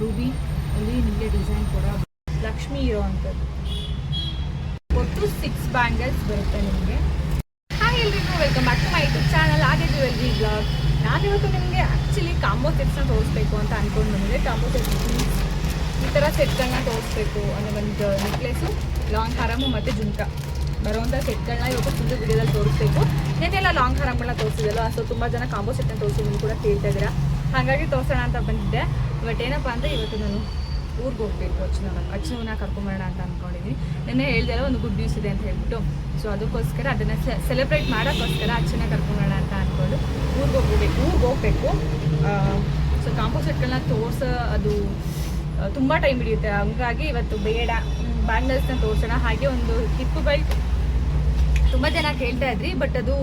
Ruby ಅಲ್ಲಿ ನಿಮಗೆ design ಕೂಡ ಲಕ್ಷ್ಮಿ ಇರೋ ಅಂಥದ್ದು. ಒಟ್ಟು ಸಿಕ್ಸ್ ಬ್ಯಾಂಗಲ್ಸ್ ಬರುತ್ತೆ ನಿಮಗೆ. ಹಾಯ್ ಎಲ್ರಿಗೂ welcome back to my YouTube channel ಆಗಿ ಜ್ಯುವೆಲ್ರಿ ಬ್ಲಾಗ್ ನಾನಿವತ್ತು ನಿಮಗೆ ಆ್ಯಕ್ಚುಲಿ ಕಾಂಬೋ ಸೆಟ್ಸ್ನ ತೋರಿಸ್ಬೇಕು ಅಂತ ಅಂದ್ಕೊಂಡು ಬಂದಿದೆ ಕಾಂಬೋ ಸೆಟ್ಸ್ ಈ ಥರ ಸೆಟ್ಗಳನ್ನ ತೋರಿಸ್ಬೇಕು ಅಂದರೆ ಒಂದು ನೆಕ್ಲೆಸು ಲಾಂಗ್ ಹಾರಮು ಮತ್ತು ಜುಮ್ಕ. ಬರುವಂಥ ಸೆಟ್ಗಳನ್ನ ಇವತ್ತು ಸುಂದರ ವಿಡಿಯೋದಲ್ಲಿ ತೋರಿಸ್ಬೇಕು. ನೆನ್ನೆಲ್ಲ ಲಾಂಗ್ ಹಾರಮ್ಗಳನ್ನ ತೋರಿಸಿದಲ್ಲ ಸೊ ತುಂಬ ಜನ ಕಾಂಬೋ ಸೆಟ್ನ ತೋರಿಸಿದ್ರು ಕೂಡ ಕೇಳ್ತಾ ಇದ್ದೀರಾ. ಹಾಗಾಗಿ ತೋರಿಸೋಣ ಅಂತ ಬಂದಿದ್ದೆ. ಬಟ್ ಏನಪ್ಪ ಅಂದರೆ ಇವತ್ತು ನಾನು ಊರಿಗೆ ಹೋಗ್ಬೇಕು, ಅಚ್ಚನ ಅಚ್ಚನವನ್ನ ಕರ್ಕೊಂಬರೋಣ ಅಂತ ಅಂದ್ಕೊಂಡಿದ್ದೀನಿ ನೆನ್ನೆ ಹೇಳ್ದಲ್ಲ ಒಂದು ಗುಡ್ ನ್ಯೂಸ್ ಇದೆ ಅಂತ ಹೇಳ್ಬಿಟ್ಟು. ಸೊ ಅದಕ್ಕೋಸ್ಕರ ಅದನ್ನು ಸೆಲೆಬ್ರೇಟ್ ಮಾಡೋಕ್ಕೋಸ್ಕರ ಅಚ್ಚನ ಕರ್ಕೊಂಬರೋಣ ಅಂತ ಅಂದ್ಕೊಂಡು ಊರಿಗೆ ಹೋಗ್ಬೇಕು ಊರಿಗೆ ಹೋಗ್ಬೇಕು. ಸೊ ಕಾಂಪೋ ಸೆಟ್ಗಳನ್ನ ತೋರಿಸೋ ಅದು ತುಂಬ ಟೈಮ್ ಹಿಡಿಯುತ್ತೆ. ಹಂಗಾಗಿ ಇವತ್ತು ಬೇಡ. ಬ್ಯಾಂಗಲ್ಸ್ನ ತೋರ್ಸೋಣ. ಹಾಗೆ ಒಂದು ಹಿಪ್ಪು ಬೆಲ್ಟ್ ತುಂಬ ಜನ ಕೇಳ್ತಾ ಇದ್ರಿ ಬಟ್ ಅದು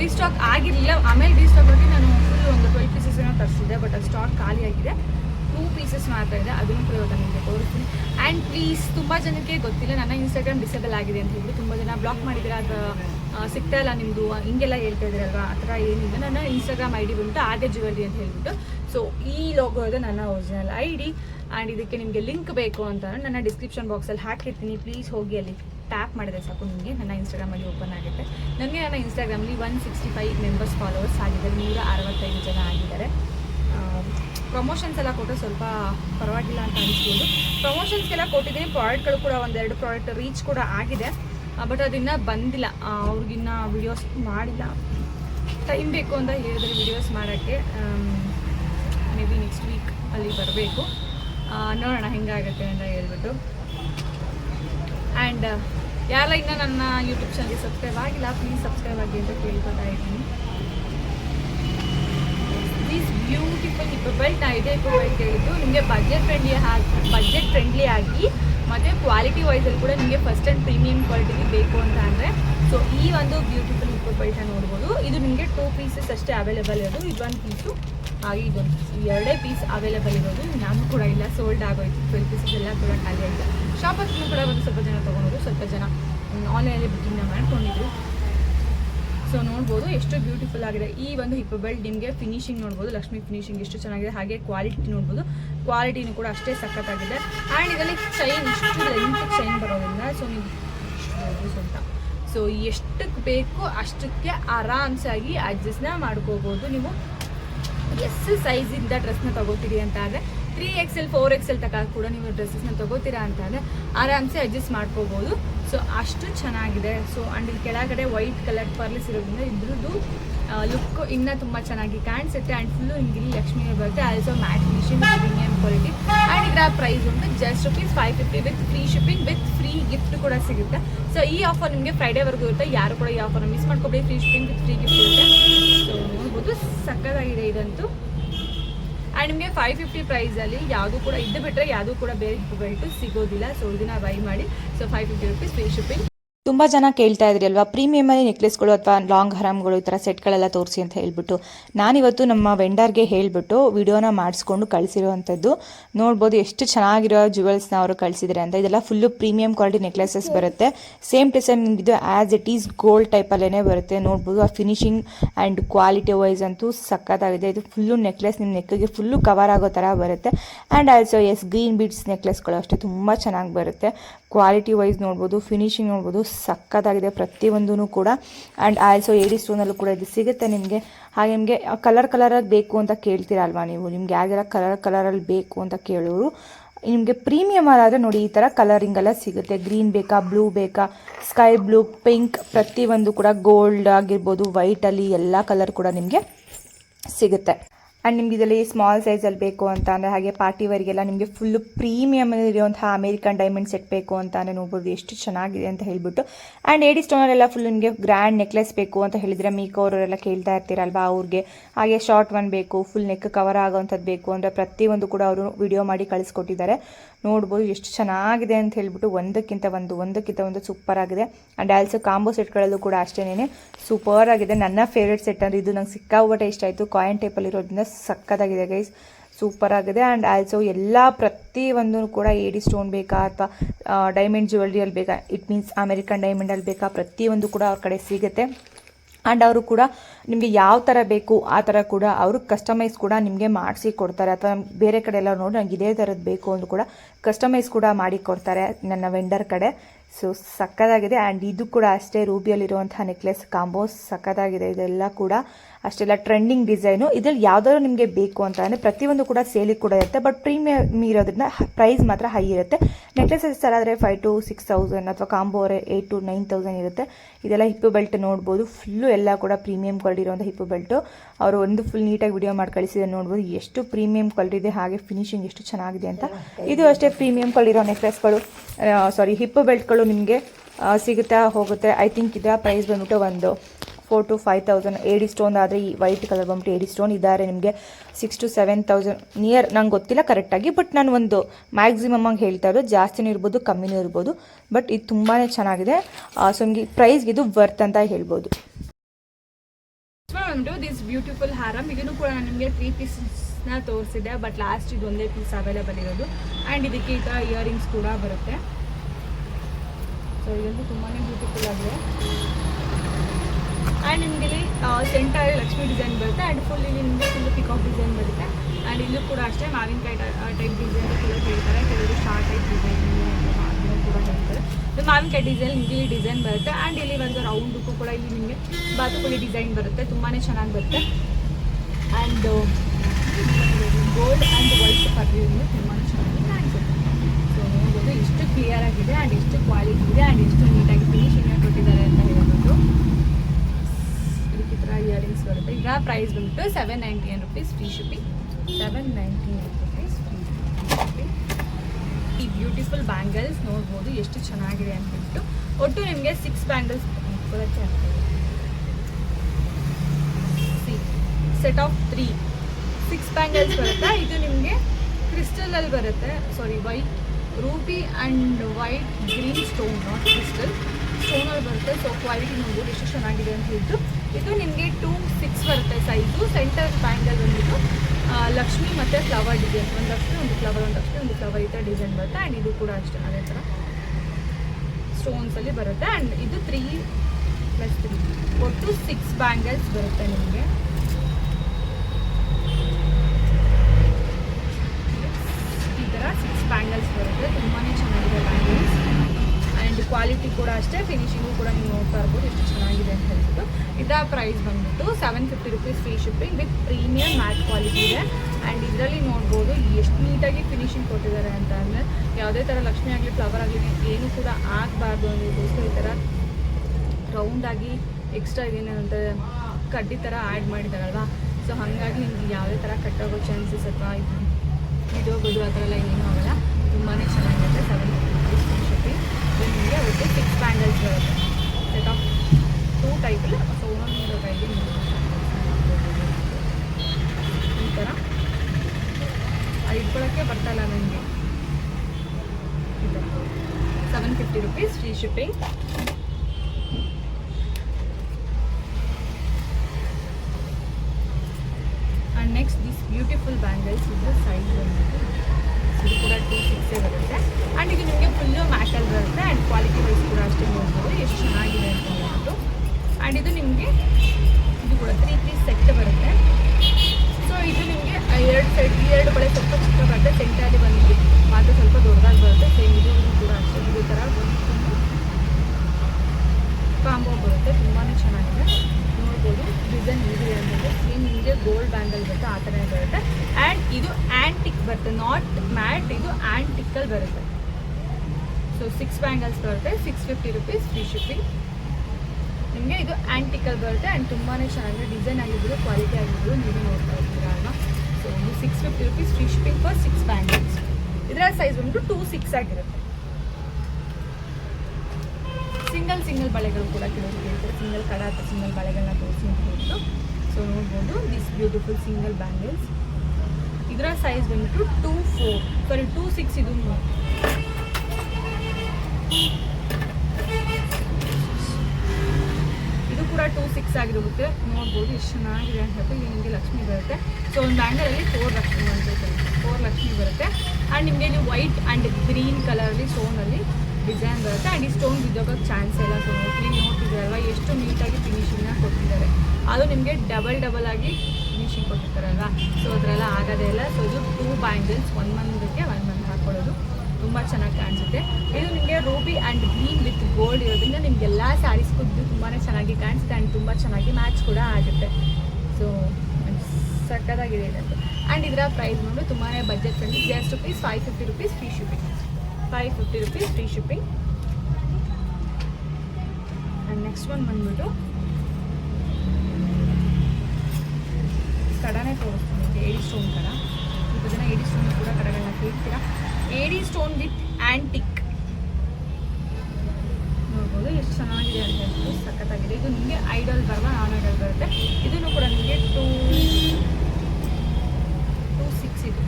ರೀಸ್ಟಾಕ್ ಆಗಿರಲಿಲ್ಲ. ಆಮೇಲೆ ರೀಸ್ಟಾಕ್ ಆಗಿ ನಾನು ಒಂದು ಟ್ವೆಲ್ ಪೀಸಸ್ನ ತರಿಸಿದೆ ಬಟ್ ಅದು ಸ್ಟಾಕ್ ಖಾಲಿ ಆಗಿದೆ. ಟೂ ಪೀಸಸ್ ಮಾತ್ರ ಇದೆ, ಅದನ್ನು ಕೂಡ ಇವತ್ತು ನಿಮಗೆ ತೋರಿಸ್ತೀನಿ. ಆ್ಯಂಡ್ ಪ್ಲೀಸ್ ತುಂಬ ಜನಕ್ಕೆ ಗೊತ್ತಿಲ್ಲ, ನನ್ನ ಇನ್ಸ್ಟಾಗ್ರಾಮ್ ಡಿಸೇಬಲ್ ಆಗಿದೆ ಅಂತ ಹೇಳಿ ತುಂಬ ಜನ ಬ್ಲಾಕ್ ಮಾಡಿದರೆ ಅದು ಸಿಗ್ತಾ ಇಲ್ಲ ನಿಮ್ಮದು ಹಿಂಗೆಲ್ಲ ಹೇಳ್ತಾ ಇದ್ದೀರಲ್ವಾ ಆ ಥರ ಏನಿಲ್ಲ. ನನ್ನ ಇನ್ಸ್ಟಾಗ್ರಾಮ್ ಐ ಡಿ ಬಂತು ಆದ್ಯ ಜುವೆಲ್ರಿ ಅಂತ ಹೇಳ್ಬಿಟ್ಟು. ಸೊ ಈ ಲೋಗೋ ಇದೆ ನನ್ನ ಒರಿಜಿನಲ್ ಐ ಡಿ ಆ್ಯಂಡ್ ಇದಕ್ಕೆ ನಿಮಗೆ ಲಿಂಕ್ ಬೇಕು ಅಂತ ನನ್ನ ಡಿಸ್ಕ್ರಿಪ್ಷನ್ ಬಾಕ್ಸಲ್ಲಿ ಹಾಕಿರ್ತೀನಿ. ಪ್ಲೀಸ್ ಹೋಗಿ ಅಲ್ಲಿ ಟ್ಯಾಪ್ ಮಾಡಿದೆ ಸಾಕು ನಿಮಗೆ. ನನ್ನ ಇನ್ಸ್ಟಾಗ್ರಾಮಲ್ಲಿ ಓಪನ್ ಆಗುತ್ತೆ. ನನಗೆ ನನ್ನ ಇನ್ಸ್ಟಾಗ್ರಾಮಲ್ಲಿ one sixty five members followers ಆಗಿದ್ದಾರೆ ನೂರ ಅರವತ್ತೈದು ಜನ ಆಗಿದ್ದಾರೆ. ಪ್ರಮೋಷನ್ಸ್ ಎಲ್ಲ ಕೊಟ್ಟರೆ ಸ್ವಲ್ಪ ಪರವಾಗಿಲ್ಲ ಅಂತ ಅನಿಸ್ಬೋದು. ಪ್ರಮೋಷನ್ಸ್ಗೆಲ್ಲ ಕೊಟ್ಟಿದ್ದೀನಿ. ಪ್ರಾಡಕ್ಟ್ಗಳು ಕೂಡ ಒಂದೆರಡು ಪ್ರಾಡಕ್ಟ್ ರೀಚ್ ಕೂಡ ಆಗಿದೆ. ಬಟ್ ಅದಿನ್ನ ಬಂದಿಲ್ಲ. ಅವ್ರಿಗಿನ್ನ ವಿಡಿಯೋಸ್ ಮಾಡಿಲ್ಲ. ಟೈಮ್ ಬೇಕು ಅಂತ ಹೇಳಿದ್ರೆ ವಿಡಿಯೋಸ್ ಮಾಡೋಕ್ಕೆ ಮೇ ಬಿ ನೆಕ್ಸ್ಟ್ ವೀಕ್ ಅಲ್ಲಿ ಬರಬೇಕು. ನೋಡೋಣ, ಹೆಂಗಾಗುತ್ತೆ ಅಂತ ಹೇಳ್ಬಿಟ್ಟು. ಆ್ಯಂಡ್ ಯಾರ ಇನ್ನು ನನ್ನ ಯೂಟ್ಯೂಬ್ ಚಾನಲ್ಗೆ ಸಬ್ಸ್ಕ್ರೈಬ್ ಆಗಿಲ್ಲ ಪ್ಲೀಸ್ ಸಬ್ಸ್ಕ್ರೈಬ್ ಆಗಿ ಅಂತ ಕೇಳ್ಕೊತಾ ಇದ್ದೀನಿ. ಪ್ಲೀಸ್ ಬ್ಯೂಟಿಫುಲ್ ಇಪ್ಪ ಬೆಲ್ಟ್ ನಾ ಇದೇ ಇಪ್ಪ ಬೆಲ್ಟ್ ಹೇಳಿದ್ದು ನಿಮಗೆ ಬಜೆಟ್ ಫ್ರೆಂಡ್ಲಿ ಆಗಿ ಬಜೆಟ್ ಫ್ರೆಂಡ್ಲಿ ಆಗಿ, ಮತ್ತು ಕ್ವಾಲಿಟಿ ವೈಸಲ್ಲಿ ಕೂಡ ನಿಮಗೆ ಫಸ್ಟ್ ಆ್ಯಂಡ್ ಪ್ರೀಮಿಯಂ ಕ್ವಾಲಿಟಿಲಿ ಬೇಕು ಅಂತ ಅಂದರೆ ಸೊ ಈ ಒಂದು ಬ್ಯೂಟಿಫುಲ್ ಹಿಪ್ ಪೈಟ ನೋಡ್ಬೋದು. ಇದು ನಿಮಗೆ ಟೂ ಪೀಸಸ್ ಅಷ್ಟೇ ಅವೈಲೇಬಲ್ ಇರೋದು. ಇದೊಂದು ಪೀಸು ಹಾಗೆ ಇದೊಂದು ಪೀಸು ಎರಡೇ ಪೀಸ್ ಅವೈಲೇಬಲ್ ಇರೋದು. ನಾನು ಕೂಡ ಇಲ್ಲ. ಸೋಲ್ಡ್ ಆಗೋಯ್ತು. ಟ್ವೆಲ್ ಪೀಸಸ್ ಎಲ್ಲ ಕೂಡ ಖಾಲಿ ಆಗಿದೆ ಶಾಪ್ ಹತ್ರ ಕೂಡ ಒಂದು ಸ್ವಲ್ಪ ಜನ ತೊಗೊಂಡು ಸ್ವಲ್ಪ ಜನ ಆನ್ಲೈನಲ್ಲಿ ಬುಕ್ಕಿಂಗ್ನ ಮಾಡ್ಕೊಂಡಿದ್ರು. ಸೊ ನೋಡ್ಬೋದು ಎಷ್ಟು ಬ್ಯೂಟಿಫುಲ್ ಆಗಿದೆ. ಈ ಒಂದು ಹಿಪ್ ಬೆಲ್ಟ್ ನಿಮಗೆ ಫಿನಿಶಿಂಗ್ ನೋಡ್ಬೋದು. ಲಕ್ಷ್ಮಿ ಫಿನಿಶಿಂಗ್ ಎಷ್ಟು ಚೆನ್ನಾಗಿದೆ. ಹಾಗೆ ಕ್ವಾಲಿಟಿ ನೋಡ್ಬೋದು. ಕ್ವಾಲಿಟಿನೂ ಕೂಡ ಅಷ್ಟೇ ಸಖತ್ತಾಗಿದೆ. ಆ್ಯಂಡ್ ಇದರಲ್ಲಿ ಚೈನ್ ಇಷ್ಟು ಲೆಂತ್ ಚೈನ್ ಬರೋದ್ರಿಂದ ಸೊ ನೀವು ಸ್ವಲ್ಪ. ಸೊ ಎಷ್ಟಕ್ಕೆ ಬೇಕು ಅಷ್ಟಕ್ಕೆ ಆರಾಮ್ಸಾಗಿ ಅಡ್ಜಸ್ಟ್ನ ಮಾಡ್ಕೋಬೋದು ನೀವು. ಎಸ್ ಸೈಜಿಂದ ಡ್ರೆಸ್ನ ತಗೋತೀರಿ ಅಂತ ಆದರೆ three X L four X L ತಕ ಕೂಡ ನೀವು ಡ್ರೆಸ್ಸಸ್ನ ತಗೋತೀರಾ ಅಂತ ಅಂದರೆ ಆರಾಮ್ಸೆ ಅಡ್ಜಸ್ಟ್ ಮಾಡ್ಕೋಬೋದು. ಸೊ ಅಷ್ಟು ಚೆನ್ನಾಗಿದೆ. ಸೊ ಆ್ಯಂಡ್ ಇಲ್ಲಿ ಕೆಳಗಡೆ ವೈಟ್ ಕಲರ್ ಪರ್ಲಿಸ್ ಇರೋದ್ರಿಂದ ಇದ್ರದ್ದು ಲುಕ್ ಇನ್ನೂ ತುಂಬ ಚೆನ್ನಾಗಿ ಕಾಣಿಸುತ್ತೆ. ಆ್ಯಂಡ್ ಫುಲ್ಲು ಹಿಂಗೆ ಇಲ್ಲಿ ಲಕ್ಷ್ಮಿ ಬರುತ್ತೆ also matte premium quality and ಇದರ ಪ್ರೈಸ್ ಒಂದು just rupees five fifty with free shipping with free gift ಕೂಡ ಸಿಗುತ್ತೆ. ಸೊ ಈ ಆಫರ್ ನಿಮಗೆ ಫ್ರೈಡೇವರೆಗೂ ಇರುತ್ತೆ. ಯಾರು ಕೂಡ ಈ ಆಫರ್ ಮಿಸ್ ಮಾಡ್ಕೊಬೇಡಿ. ಫ್ರೀ ಶಿಪ್ಪಿಂಗ್ ಫ್ರೀ ಗಿಫ್ಟ್ ಇರುತ್ತೆ. ಸೊ ನೋಡ್ಬೋದು. ಸಕ್ಕದಾಗಿದೆ ಇದಂತೂ. ಆ್ಯಂಡ್ ನಿಮಗೆ ಫೈವ್ ಫಿಫ್ಟಿ ಪ್ರೈಸಲ್ಲಿ ಯಾವುದು ಕೂಡ ಇದ್ದು ಬಿಟ್ಟರೆ ಯಾವುದು ಕೂಡ ಬೇರೆ ಬೆಲ್ಟು ಸಿಗೋದಿಲ್ಲ. ಸೊ ಇದನ್ನ ಬೈ ಮಾಡಿ. So five fifty rupees free shipping ತುಂಬ ಜನ ಕೇಳ್ತಾ ಇದ್ರಿ ಅಲ್ವಾ? ಪ್ರೀಮಿಯಮಲ್ಲಿ ನೆಕ್ಲೆಸ್ಗಳು ಅಥವಾ ಲಾಂಗ್ ಹರಾಮ್ಗಳು ಈ ಥರ ಸೆಟ್ಗಳೆಲ್ಲ ತೋರಿಸಿ ಅಂತ ಹೇಳ್ಬಿಟ್ಟು. ನಾನಿವತ್ತು ನಮ್ಮ ವೆಂಡರ್ಗೆ ಹೇಳಿಬಿಟ್ಟು ವಿಡಿಯೋನ ಮಾಡಿಸ್ಕೊಂಡು ಕಳಿಸಿರುವಂಥದ್ದು ನೋಡ್ಬೋದು ಎಷ್ಟು ಚೆನ್ನಾಗಿರೋ ಜುವೆಲ್ಸ್ನ ಅವರು ಕಳಿಸಿದ್ದಾರೆ ಅಂತ. ಇದೆಲ್ಲ ಫುಲ್ಲು ಪ್ರೀಮಿಯಂ ಕ್ವಾಲಿಟಿ ನೆಕ್ಲೆಸಸ್ ಬರುತ್ತೆ. ಸೇಮ್ ಟು ಸೇಮ್ ಇದು ಆ್ಯಸ್ ಇಟ್ ಈಸ್ ಗೋಲ್ಡ್ ಟೈಪಲ್ಲೇ ಬರುತ್ತೆ. ನೋಡ್ಬೋದು ಆ ಫಿನಿಶಿಂಗ್ ಆ್ಯಂಡ್ ಕ್ವಾಲಿಟಿ ವೈಸ್ ಅಂತೂ ಸಖತ್ತಾಗಿದೆ. ಇದು ಫುಲ್ಲು ನೆಕ್ಲೆಸ್ ನಿಮ್ಮ ನೆಕ್ಕಿಗೆ ಫುಲ್ಲು ಕವರ್ ಆಗೋ ಥರ ಬರುತ್ತೆ. And also S green beads ನೆಕ್ಲೆಸ್ಗಳು ಅಷ್ಟೇ ತುಂಬ ಚೆನ್ನಾಗಿ ಬರುತ್ತೆ. ಕ್ವಾಲಿಟಿ ವೈಸ್ ನೋಡ್ಬೋದು ಫಿನಿಶಿಂಗ್ ನೋಡ್ಬೋದು, ಸಖತ್ತಾಗಿದೆ ಪ್ರತಿಯೊಂದೂ ಕೂಡ. ಆ್ಯಂಡ್ ಆಲ್ಸೋ ಏಡಿ ಸ್ಟೋನಲ್ಲೂ ಕೂಡ ಇದು ಸಿಗುತ್ತೆ ನಿಮಗೆ. ಹಾಗೆ ನಿಮಗೆ ಕಲರ್ ಕಲರಾಗಿ ಬೇಕು ಅಂತ ಕೇಳ್ತೀರಲ್ವಾ ನೀವು? ನಿಮ್ಗೆ ಯಾವ್ದಾರ ಕಲರ್ ಕಲರಲ್ಲಿ ಬೇಕು ಅಂತ ಕೇಳೋರು. ನಿಮಗೆ ಪ್ರೀಮಿಯಮ್ ಆದರೆ ನೋಡಿ ಈ ಥರ ಕಲರಿಂಗ್ ಎಲ್ಲ ಸಿಗುತ್ತೆ. ಗ್ರೀನ್ ಬೇಕಾ ಬ್ಲೂ ಬೇಕಾ ಸ್ಕೈ ಬ್ಲೂ ಪಿಂಕ್ ಪ್ರತಿಯೊಂದು ಕೂಡ ಗೋಲ್ಡ್ ಆಗಿರ್ಬೋದು ವೈಟಲ್ಲಿ ಎಲ್ಲ ಕಲರ್ ಕೂಡ ನಿಮಗೆ ಸಿಗುತ್ತೆ. ಆ್ಯಂಡ್ ನಿಮ್ಗೆ ಇದರಲ್ಲಿ ಸ್ಮಾಲ್ ಸೈಜಲ್ಲಿ ಬೇಕು ಅಂತ ಅಂದರೆ ಹಾಗೆ ಪಾರ್ಟಿ ವೇರ್ಗೆಲ್ಲ ನಿಮಗೆ ಫುಲ್ಲು ಪ್ರೀಮಿಯಮ್ ಇರುವಂತಹ ಅಮೇರಿಕನ್ ಡೈಮಂಡ್ ಸೆಟ್ ಬೇಕು ಅಂತ ಅಂದರೆ ನೋಡ್ಬೋದು ಎಷ್ಟು ಚೆನ್ನಾಗಿದೆ ಅಂತ ಹೇಳ್ಬಿಟ್ಟು. ಆ್ಯಂಡ್ ಏಡಿ ಸ್ಟೋನಲ್ಲೆಲ್ಲ ಫುಲ್ ನಿಮಗೆ ಗ್ರ್ಯಾಂಡ್ ನೆಕ್ಲೆಸ್ ಬೇಕು ಅಂತ ಹೇಳಿದರೆ ಮೀಕೋ ಅವರೆಲ್ಲ ಕೇಳ್ತಾ ಇರ್ತೀರಲ್ವಾ ಅವ್ರಿಗೆ. ಹಾಗೆ ಶಾರ್ಟ್ ಒನ್ ಬೇಕು ಫುಲ್ ನೆಕ್ ಕವರ್ ಆಗೋವಂಥದ್ದು ಬೇಕು ಅಂದರೆ ಪ್ರತಿಯೊಂದು ಕೂಡ ಅವರು ವಿಡಿಯೋ ಮಾಡಿ ಕಳಿಸ್ಕೊಟ್ಟಿದ್ದಾರೆ. ನೋಡ್ಬೋದು ಎಷ್ಟು ಚೆನ್ನಾಗಿದೆ ಅಂತ ಹೇಳ್ಬಿಟ್ಟು ಒಂದಕ್ಕಿಂತ ಒಂದು ಒಂದಕ್ಕಿಂತ ಒಂದು ಸೂಪರ್ ಆಗಿದೆ. ಆ್ಯಂಡ್ ಆಲ್ಸೋ ಕಾಂಬೋ ಸೆಟ್ಗಳಲ್ಲೂ ಕೂಡ ಅಷ್ಟೇನೇ ಸೂಪರ್ ಆಗಿದೆ. ನನ್ನ ಫೇವ್ರೆಟ್ ಸೆಟ್ ಅಂದರೆ ಇದು ನಂಗೆ ಸಿಕ್ಕಾಬಟ್ಟೆ ಇಷ್ಟ ಆಯಿತು. ಕಾಯಿನ್ ಟೈಪಲ್ಲಿ ಇರೋದ್ರಿಂದ ಸಕ್ಕತ್ತಾಗಿದೆ ಗೈಸ್ ಸೂಪರ್ ಆಗಿದೆ. ಆ್ಯಂಡ್ ಆಲ್ಸೋ ಎಲ್ಲ ಪ್ರತಿಯೊಂದೂ ಕೂಡ ಏಡಿ ಸ್ಟೋನ್ ಬೇಕಾ ಅಥವಾ ಡೈಮಂಡ್ ಜ್ಯುವೆಲ್ರಿಯಲ್ಲಿ ಬೇಕಾ? ಇಟ್ ಮೀನ್ಸ್ ಅಮೆರಿಕನ್ ಡೈಮಂಡಲ್ಲಿ ಬೇಕಾ? ಪ್ರತಿಯೊಂದು ಕೂಡ ಅವ್ರ ಕಡೆ ಸಿಗುತ್ತೆ. ಆ್ಯಂಡ್ ಅವರು ಕೂಡ ನಿಮಗೆ ಯಾವ ಥರ ಬೇಕು, ಆ ಥರ ಕೂಡ ಅವರು ಕಸ್ಟಮೈಸ್ ಕೂಡ ನಿಮಗೆ ಮಾಡಿಸಿ ಕೊಡ್ತಾರೆ. ಅಥವಾ ಬೇರೆ ಕಡೆ ಎಲ್ಲ ನೋಡಿ, ನಂಗೆ ಇದೇ ಥರದ್ದು ಬೇಕು ಅಂದು ಕೂಡ ಕಸ್ಟಮೈಸ್ ಕೂಡ ಮಾಡಿ ಕೊಡ್ತಾರೆ ನನ್ನ ವೆಂಡರ್ ಕಡೆ. ಸೊ ಸಕ್ಕದಾಗಿದೆ. ಆ್ಯಂಡ್ ಇದು ಕೂಡ ಅಷ್ಟೇ ರೂಬಿಯಲ್ಲಿರುವಂಥ ನೆಕ್ಲೆಸ್ ಕಾಂಬೋಸ್ ಸಕ್ಕದಾಗಿದೆ. ಇದೆಲ್ಲ ಕೂಡ ಅಷ್ಟೆಲ್ಲ ಟ್ರೆಂಡಿಂಗ್ ಡಿಸೈನು ಇದ್ರಲ್ಲಿ ಯಾವ್ದಾದ್ರು ನಿಮಗೆ ಬೇಕು ಅಂತ ಅಂದರೆ ಪ್ರತಿಯೊಂದು ಕೂಡ ಸೇಲಿಗೆ ಕೂಡ ಇರುತ್ತೆ ಬಟ್ ಪ್ರೀಮಿಯಮ್ ಇರೋದ್ರಿಂದ ಪ್ರೈಸ್ ಮಾತ್ರ ಹೈ ಇರುತ್ತೆ. ನೆಕ್ಲೆಸಸ್ ಆದರೆ ಫೈವ್ ಟು ಸಿಕ್ಸ್ ತೌಸಂಡ್ ಅಥವಾ combo eight to nine thousand ಇರುತ್ತೆ. ಇದೆಲ್ಲ ಹಿಪ್ಪು ಬೆಲ್ಟ್ ನೋಡ್ಬೋದು. ಫುಲ್ಲು ಎಲ್ಲ ಕೂಡ ಪ್ರೀಮಿಯಂ ಕ್ವಾಲಿಟಿ ಇರುವಂಥ ಹಿಪ್ಪು ಬೆಲ್ಟು ಅವರು ಒಂದು ಫುಲ್ ನೀಟಾಗಿ ವಿಡಿಯೋ ಮಾಡಿ ಕಳಿಸಿದೆ ನೋಡ್ಬೋದು. ಎಷ್ಟು ಪ್ರೀಮಿಯಂ ಕ್ವಾಲಿಟಿ ಇದೆ, ಹಾಗೆ ಫಿನಿಶಿಂಗ್ ಎಷ್ಟು ಚೆನ್ನಾಗಿದೆ ಅಂತ. ಇದು ಅಷ್ಟೇ ಪ್ರೀಮಿಯಂ ಕ್ವಾಲಿಟಿ ಇರೋ ನೆಕ್ಲೆಸ್ಗಳು ಸಾರಿ ಹಿಪ್ಪು ಬೆಲ್ಟ್ಗಳು ನಿಮಗೆ ಸಿಗುತ್ತಾ ಹೋಗುತ್ತೆ. ಐ ಥಿಂಕ್ ಇದರ ಪ್ರೈಸ್ ಬಂದ್ಬಿಟ್ಟು ಒಂದು four to five thousand AD stone ಆದರೆ ಈ ವೈಟ್ ಕಲರ್ ಬಂದ್ಬಿಟ್ಟು ಏಡಿ ಸ್ಟೋನ್ ಇದ್ದಾರೆ ನಿಮಗೆ. Six to seven thousand near ನಂಗೆ ಗೊತ್ತಿಲ್ಲ ಕರೆಕ್ಟಾಗಿ ಬಟ್ ನಾನು ಒಂದು ಮ್ಯಾಕ್ಸಿಮಮ್ ಆಗಿ ಹೇಳ್ತಾ ಇರೋದು ಜಾಸ್ತಿನೂ ಇರ್ಬೋದು, ಕಮ್ಮಿನೂ ಇರ್ಬೋದು ಬಟ್ ಇದು ತುಂಬಾ ಚೆನ್ನಾಗಿದೆ. ಸೊ ನಿಮಗೆ ಪ್ರೈಸ್ಗೆ ಇದು ವರ್ತ್ ಅಂತ ಹೇಳ್ಬೋದು. ಬಂದು ದಿಸ್ ಬ್ಯೂಟಿಫುಲ್ ಹಾರಮ್ ಇದನ್ನು ಕೂಡ ನಿಮಗೆ ತ್ರೀ ಪೀಸಸ್ನ ತೋರಿಸಿದೆ ಬಟ್ ಲಾಸ್ಟ್ ಇದು ಒಂದೇ ಪೀಸ್ ಅವೈಲೇಬಲ್ ಇರೋದು. ಆ್ಯಂಡ್ ಇದಕ್ಕೆ ಈಗ ಇಯರಿಂಗ್ಸ್ ಕೂಡ ಬರುತ್ತೆ. ಸೊ ಇದೊಂದು ತುಂಬಾ ಬ್ಯೂಟಿಫುಲ್ ಆಗಿದೆ. ಆ್ಯಂಡ್ ನಿಮಗೆ ಇಲ್ಲಿ ಸೆಂಟರ್ ಲಕ್ಷ್ಮಿ ಡಿಸೈನ್ ಬರುತ್ತೆ. ಆ್ಯಂಡ್ ಫುಲ್ ಇಲ್ಲಿ ನಿಮಗೆ ಫುಲ್ ಪಿಕಾಕ್ ಡಿಸೈನ್ ಬರುತ್ತೆ. ಆ್ಯಂಡ್ ಇಲ್ಲೂ ಕೂಡ ಅಷ್ಟೇ ಮಾವಿನಕಾಯಿ ಟೈಪ್ ಡಿಸೈನ್ ಕೂಡ ಹೇಳ್ತಾರೆ. ಕೆಲವರು ಸ್ಟಾರ್ ಟೈಪ್ ಡಿಸೈನ್ ಕೂಡ ಹೇಳ್ತಾರೆ. ಮಾವಿನಕಾಯಿ ಡಿಸೈನ್ ನಿಮಗೆ ಇಲ್ಲಿ ಡಿಸೈನ್ ಬರುತ್ತೆ. ಆ್ಯಂಡ್ ಇಲ್ಲಿ ಒಂದು ರೌಂಡಕ್ಕೂ ಕೂಡ ಇಲ್ಲಿ ನಿಮಗೆ ಬಾತುಕೋಳಿ ಡಿಸೈನ್ ಬರುತ್ತೆ. ತುಂಬಾ ಚೆನ್ನಾಗಿ ಬರುತ್ತೆ. ಆ್ಯಂಡ್ ಗೋಲ್ಡ್ ಆ್ಯಂಡ್ ವೈಟ್ ಪರ್ವಿ ತುಂಬಾ ಚೆನ್ನಾಗಿ ಕಾಣಿಸುತ್ತೆ ಸೊ ನೋಡ್ಬೋದು ಎಷ್ಟು ಕ್ಲಿಯರ್ ಆಗಿದೆ ಆ್ಯಂಡ್ ಎಷ್ಟು ಕ್ವಾಲಿಟಿ ಇದೆ ಆ್ಯಂಡ್ ಎಷ್ಟು ನೀಟಾಗಿ ಫಿನಿಶಿಂಗ್ ಕೊಟ್ಟಿದ್ದಾರೆ ಅಂತ ಹೇಳ್ಬೋದು. ಥರ ಇಯರಿಂಗ್ಸ್ ಬರುತ್ತೆ. ಈಗ ಪ್ರೈಸ್ ಬಂದ್ಬಿಟ್ಟು ಸೆವೆನ್ ನೈಂಟಿ ಏನ್ rupees free shipping seven ninety ಏನ್ ರುಪೀಸ್ ಫ್ರೀ ಶಿಪ್ಪಿಂಗ್ ಈ ಬ್ಯೂಟಿಫುಲ್ ಬ್ಯಾಂಗಲ್ಸ್ ನೋಡ್ಬೋದು ಎಷ್ಟು ಚೆನ್ನಾಗಿದೆ ಅಂತ ಹೇಳ್ಬಿಟ್ಟು ಒಟ್ಟು ನಿಮಗೆ ಸಿಕ್ಸ್ ಬ್ಯಾಂಗಲ್ಸ್ ಕೊಡೋಕ್ಕೆ ಆಗ್ತದೆ. Set of three six bangles ಬರುತ್ತೆ? ಇದು ನಿಮಗೆ ಕ್ರಿಸ್ಟಲಲ್ಲಿ ಬರುತ್ತೆ. Sorry white ruby and white green stone not crystal ಸ್ಟೋನಲ್ಲಿ ಬರುತ್ತೆ. ಸೊ ಕ್ವಾಲಿಟಿ ನೋಡ್ಬೋದು ಎಷ್ಟು ಚೆನ್ನಾಗಿದೆ ಅಂತ ಹೇಳಿದ್ದು ಇದು ನಿಮಗೆ ಟೂ ಸಿಕ್ಸ್ ಬರುತ್ತೆ ಸೈಜು ಸೆಂಟರ್ ಬ್ಯಾಂಗಲ್ ಆ, ಲಕ್ಷ್ಮಿ ಮತ್ತು ಫ್ಲವರ್ ಡಿಸೈನ್ ಒಂದು ಲಕ್ಷ್ಮಿ ಒಂದು ಫ್ಲವರ್ ಒಂದು ಲಕ್ಷ್ಮಿ ಒಂದು ಫ್ಲವರ್ ಈ ಡಿಸೈನ್ ಬರುತ್ತೆ. ಆ್ಯಂಡ್ ಇದು ಕೂಡ ಅಷ್ಟೇ ಅದೇ ಥರ ಸ್ಟೋನ್ಸಲ್ಲಿ ಬರುತ್ತೆ. ಆ್ಯಂಡ್ ಇದು ತ್ರೀ ಪ್ಲಸ್ ತ್ರೀ ಒಟ್ಟು ಸಿಕ್ಸ್ ಬ್ಯಾಂಗಲ್ಸ್ ಬರುತ್ತೆ ನಿಮಗೆ. ಈ ಥರ ಸಿಕ್ಸ್ ಬ್ಯಾಂಗಲ್ಸ್ ಬರುತ್ತೆ. ತುಂಬಾ ಚೆನ್ನಾಗಿದೆ ಬ್ಯಾಂಗಲ್ಸ್ ಕ್ವಾಲಿಟಿ ಕೂಡ ಅಷ್ಟೇ ಫಿನಿಶಿಂಗು ಕೂಡ ನೀವು ನೋಡ್ತಾ ಇರ್ಬೋದು, ಎಷ್ಟು ಚೆನ್ನಾಗಿದೆ ಅಂತ ಹೇಳ್ಬಿಟ್ಟು. ಇದರ ಪ್ರೈಸ್ ಬಂದ್ಬಿಟ್ಟು seven fifty rupees free shipping with premium matte quality ಇದೆ. ಆ್ಯಂಡ್ ಇದರಲ್ಲಿ ನೋಡ್ಬೋದು ಎಷ್ಟು ನೀಟಾಗಿ ಫಿನಿಶಿಂಗ್ ಕೊಟ್ಟಿದ್ದಾರೆ ಅಂತ ಅಂದರೆ, ಯಾವುದೇ ಥರ ಲಕ್ಷ್ಮಿ ಆಗಲಿ ಫ್ಲವರ್ ಆಗಲಿ, ಏನು ಕೂಡ ಆಗಬಾರ್ದು ಅನ್ನೋದಕ್ಕೋಸ್ಕರ ಈ ಥರ ರೌಂಡಾಗಿ ಎಕ್ಸ್ಟ್ರಾ ಅಂತ ಕಡ್ಡಿ ಥರ ಆ್ಯಡ್ ಮಾಡಿದಾರಲ್ವಾ? ಸೊ ಹಾಗಾಗಿ ನಿಮ್ಗೆ ಯಾವುದೇ ಥರ ಕಟ್ಟೋಗೋ ಚಾನ್ಸಸ್ ಅಥವಾ ಇದು ಹೋಗೋದು ಆ ಥರ ಎಲ್ಲ ಏನೂ ಆಗಲ್ಲ ತುಂಬಾ ಚೆನ್ನಾಗಿರುತ್ತೆ ಸೆವೆನ್ ಶಿಪ್ಪಿಂಗ್ ನಿಮಗೆ ಒಟ್ಟು ಸಿಕ್ಸ್ ಬ್ಯಾಂಗಲ್ಸ್ ಬರುತ್ತೆ ಸೆಟ್ ಆಫ್ ಟೂ ಟೈಪಲ್ಲಿ ಸೊ ಒಂದೊಂದು ಕೈಗೆ ಈ ಥರ ಅದು ಇಟ್ಕೊಳ್ಳೋಕ್ಕೆ ಬರ್ತಾಯಿಲ್ಲ ನನಗೆ ಈ ಥರ seven fifty rupees free shipping and next this beautiful bangles ಇದು ಸೈಜ್ ಬಂದ್ಬಿಟ್ಟು ಇದು ಕೂಡ ಟೂ ಸಿಕ್ಸೇ ಬರುತ್ತೆ ಆ್ಯಂಡ್ ಇದು ನಿಮಗೆ ಫುಲ್ಲು ಮ್ಯಾಟಲ್ ಬರುತ್ತೆ ಆ್ಯಂಡ್ ಕ್ವಾಲಿಟಿ ವೈಸ್ ಕೂಡ ಅಷ್ಟೇ ನೋಡ್ಬೋದು ಎಷ್ಟು ಚೆನ್ನಾಗಿದೆ ಅಂತ ಹೇಳ್ಬಿಟ್ಟು ಆ್ಯಂಡ್ ಇದು ನಿಮಗೆ ಇದು ಕೂಡ ತ್ರೀ ಪೀಸ್ ಸೆಟ್ ಬರುತ್ತೆ ಸೊ ಇದು ನಿಮಗೆ ಎರಡು ಸೈಡ್ ಎರಡು ಕಡೆ ಸ್ವಲ್ಪ ಚಿಕ್ಕ ಬರುತ್ತೆ ಸೆಂಟರಲ್ಲಿ ಬಂದು ಮಾತ್ರ ಸ್ವಲ್ಪ ದೊಡ್ಡದಾಗಿ ಬರುತ್ತೆ ಸೇಮ್ ಇದು ಕೂಡ ಅಷ್ಟೇ ಇದು ಥರ ಒಂದು ಕಾಂಬೋ ಬರುತ್ತೆ ತುಂಬಾ ಚೆನ್ನಾಗಿದೆ ನೋಡ್ಬೋದು ಡಿಸೈನ್ ಇದೆ ಅಂದರೆ ಸೇಮ್ ನಿಮಗೆ ಗೋಲ್ಡ್ ಬ್ಯಾಂಗಲ್ ಬರುತ್ತೆ ಆ ಥರನೇ ಬರುತ್ತೆ ಆ್ಯಂಡ್ ಇದು ಬರುತ್ತೆ ನಾಟ್ ಮ್ಯಾಟ್ ಇದು ಆ್ಯಂಟಿಕ್ಕಲ್ಲಿ ಬರುತ್ತೆ. ಸೊ ಸಿಕ್ಸ್ ಬ್ಯಾಂಗಲ್ಸ್ ಬರುತ್ತೆ six fifty rupees free shipping ನಿಮಗೆ ಇದು ಆ್ಯಂಟಿಕಲ್ ಬರುತ್ತೆ ಆ್ಯಂಡ್ ತುಂಬಾ ಚೆನ್ನಾಗಿದೆ. ಡಿಸೈನ್ ಆಗಿದ್ದರು ಕ್ವಾಲಿಟಿ ಆಗಿದ್ದರು ನೀವು ನೋಡ್ತಾ ಇರ್ತೀರಾ ಅಲ್ವಾ? So six fifty rupees free shipping for six bangles ಇದರ ಸೈಜ್ ಬಂದು ಟೂ ಸಿಕ್ಸ್ ಆಗಿರುತ್ತೆ. ಸಿಂಗಲ್ ಸಿಂಗಲ್ ಬಳೆಗಳು ಕೂಡ ಹೇಳ್ತಾರೆ ಸಿಂಗಲ್ ಕಡ ಸಿಂಗಲ್ ಬಳೆಗಳನ್ನ ತೋರಿಸಿ ಹೇಳ್ತು ಸೊ ನೋಡ್ಬೋದು ದಿಸ್ ಬ್ಯೂಟಿಫುಲ್ ಸಿಂಗಲ್ ಬ್ಯಾಂಗಲ್ಸ್ ಇದರ ಸೈಜ್ ಬಂದ್ಬಿಟ್ಟು two four sorry two six ಇದು ಇದು ಕೂಡ ಟೂ ಸಿಕ್ಸ್ ಆಗಿರುತ್ತೆ ನೋಡ್ಬೋದು ಎಷ್ಟು ಚೆನ್ನಾಗಿದೆ ಅಂತ ಹೇಳ್ಬಿಟ್ಟು ನಿಮಗೆ ಲಕ್ಷ್ಮಿ ಬರುತ್ತೆ. ಸೊ ಒಂದು ಬ್ಯಾಂಗಲಲ್ಲಿ ಫೋರ್ ಲಕ್ಷ್ಮಿ ಅಂತ ಫೋರ್ ಲಕ್ಷ್ಮಿ ಬರುತ್ತೆ. ಆ್ಯಂಡ್ ನಿಮಗೆ ಇಲ್ಲಿ ವೈಟ್ ಆ್ಯಂಡ್ ಗ್ರೀನ್ ಕಲರಲ್ಲಿ ಸ್ಟೋನಲ್ಲಿ ಡಿಸೈನ್ ಬರುತ್ತೆ. ಆ್ಯಂಡ್ ಈ ಸ್ಟೋನ್ ಬಿದ್ದೋಗೋಕ್ಕೆ ಚಾನ್ಸ್ ಇಲ್ಲ. ಸೊ ಮೋಸ್ಟ್ಲಿ ನೋಡ್ತಿದ್ದೀರಲ್ವ? ಎಷ್ಟು ನೀಟಾಗಿ ಫಿನಿಶಿಂಗ್ನ ಕೊಟ್ಟಿದ್ದಾರೆ. ಅದು ನಿಮಗೆ ಡಬಲ್ ಡಬಲ್ ಆಗಿ ಕೊಟ್ಟಿರ್ತಾರಲ್ವ? ಸೊ ಅದರೆಲ್ಲ ಆಗೋದೇ ಇಲ್ಲ. ಸೊ ಇದು ಟೂ ಬ್ಯಾಂಗಲ್ಸ್ ಒನ್ ಮಂತ್ಗೆ ಒನ್ ಮಂತ್ ಹಾಕ್ಕೊಳ್ಳೋದು ತುಂಬ ಚೆನ್ನಾಗಿ ಕಾಣಿಸುತ್ತೆ. ಇದು ನಿಮಗೆ ruby and green with gold ಇರೋದ್ರಿಂದ ನಿಮಗೆಲ್ಲ ಸ್ಯಾರೀಸ್ ಕುದ್ದು ತುಂಬಾ ಚೆನ್ನಾಗಿ ಕಾಣಿಸುತ್ತೆ ಆ್ಯಂಡ್ ತುಂಬ ಚೆನ್ನಾಗಿ ಮ್ಯಾಚ್ ಕೂಡ ಆಗುತ್ತೆ. ಸೊ ಸಕ್ಕದಾಗಿದೆ ಇದಂತೆ. ಆ್ಯಂಡ್ ಇದರ ಪ್ರೈಸ್ ನೋಡಿ ತುಂಬಾ budget friendly just rupees five fifty rupees free shipping five fifty rupees free shipping and next one ಬಂದ್ಬಿಟ್ಟು ಕಡನೇ ತೋರಿಸ್ತೀನಿ ಏಡಿ ಸ್ಟೋನ್ ಕಡ. ಸ್ವಲ್ಪ ಜನ ಏಡಿ ಸ್ಟೋನ್ ಕೂಡ ಕಡಗಳನ್ನ ಕೇಳ್ತೀರಾ? ಏಡಿ ಸ್ಟೋನ್ ವಿತ್ ಆಂಟಿಕ್ ನೋಡ್ಬೋದು ಎಷ್ಟು ಚೆನ್ನಾಗಿದೆ ಅಂತ ಹೇಳ್ಬೋದು ಸಖತ್ತಾಗಿದೆ. ಇದು ನಿಮಗೆ ಐಡಲ್ ಬರಲ್ಲ ನಾನ್ ಐಡಲ್ ಬರುತ್ತೆ. ಇದನ್ನು ಕೂಡ ನಿಮಗೆ ಟೂ ಟೂ ಸಿಕ್ಸ್ ಇದು.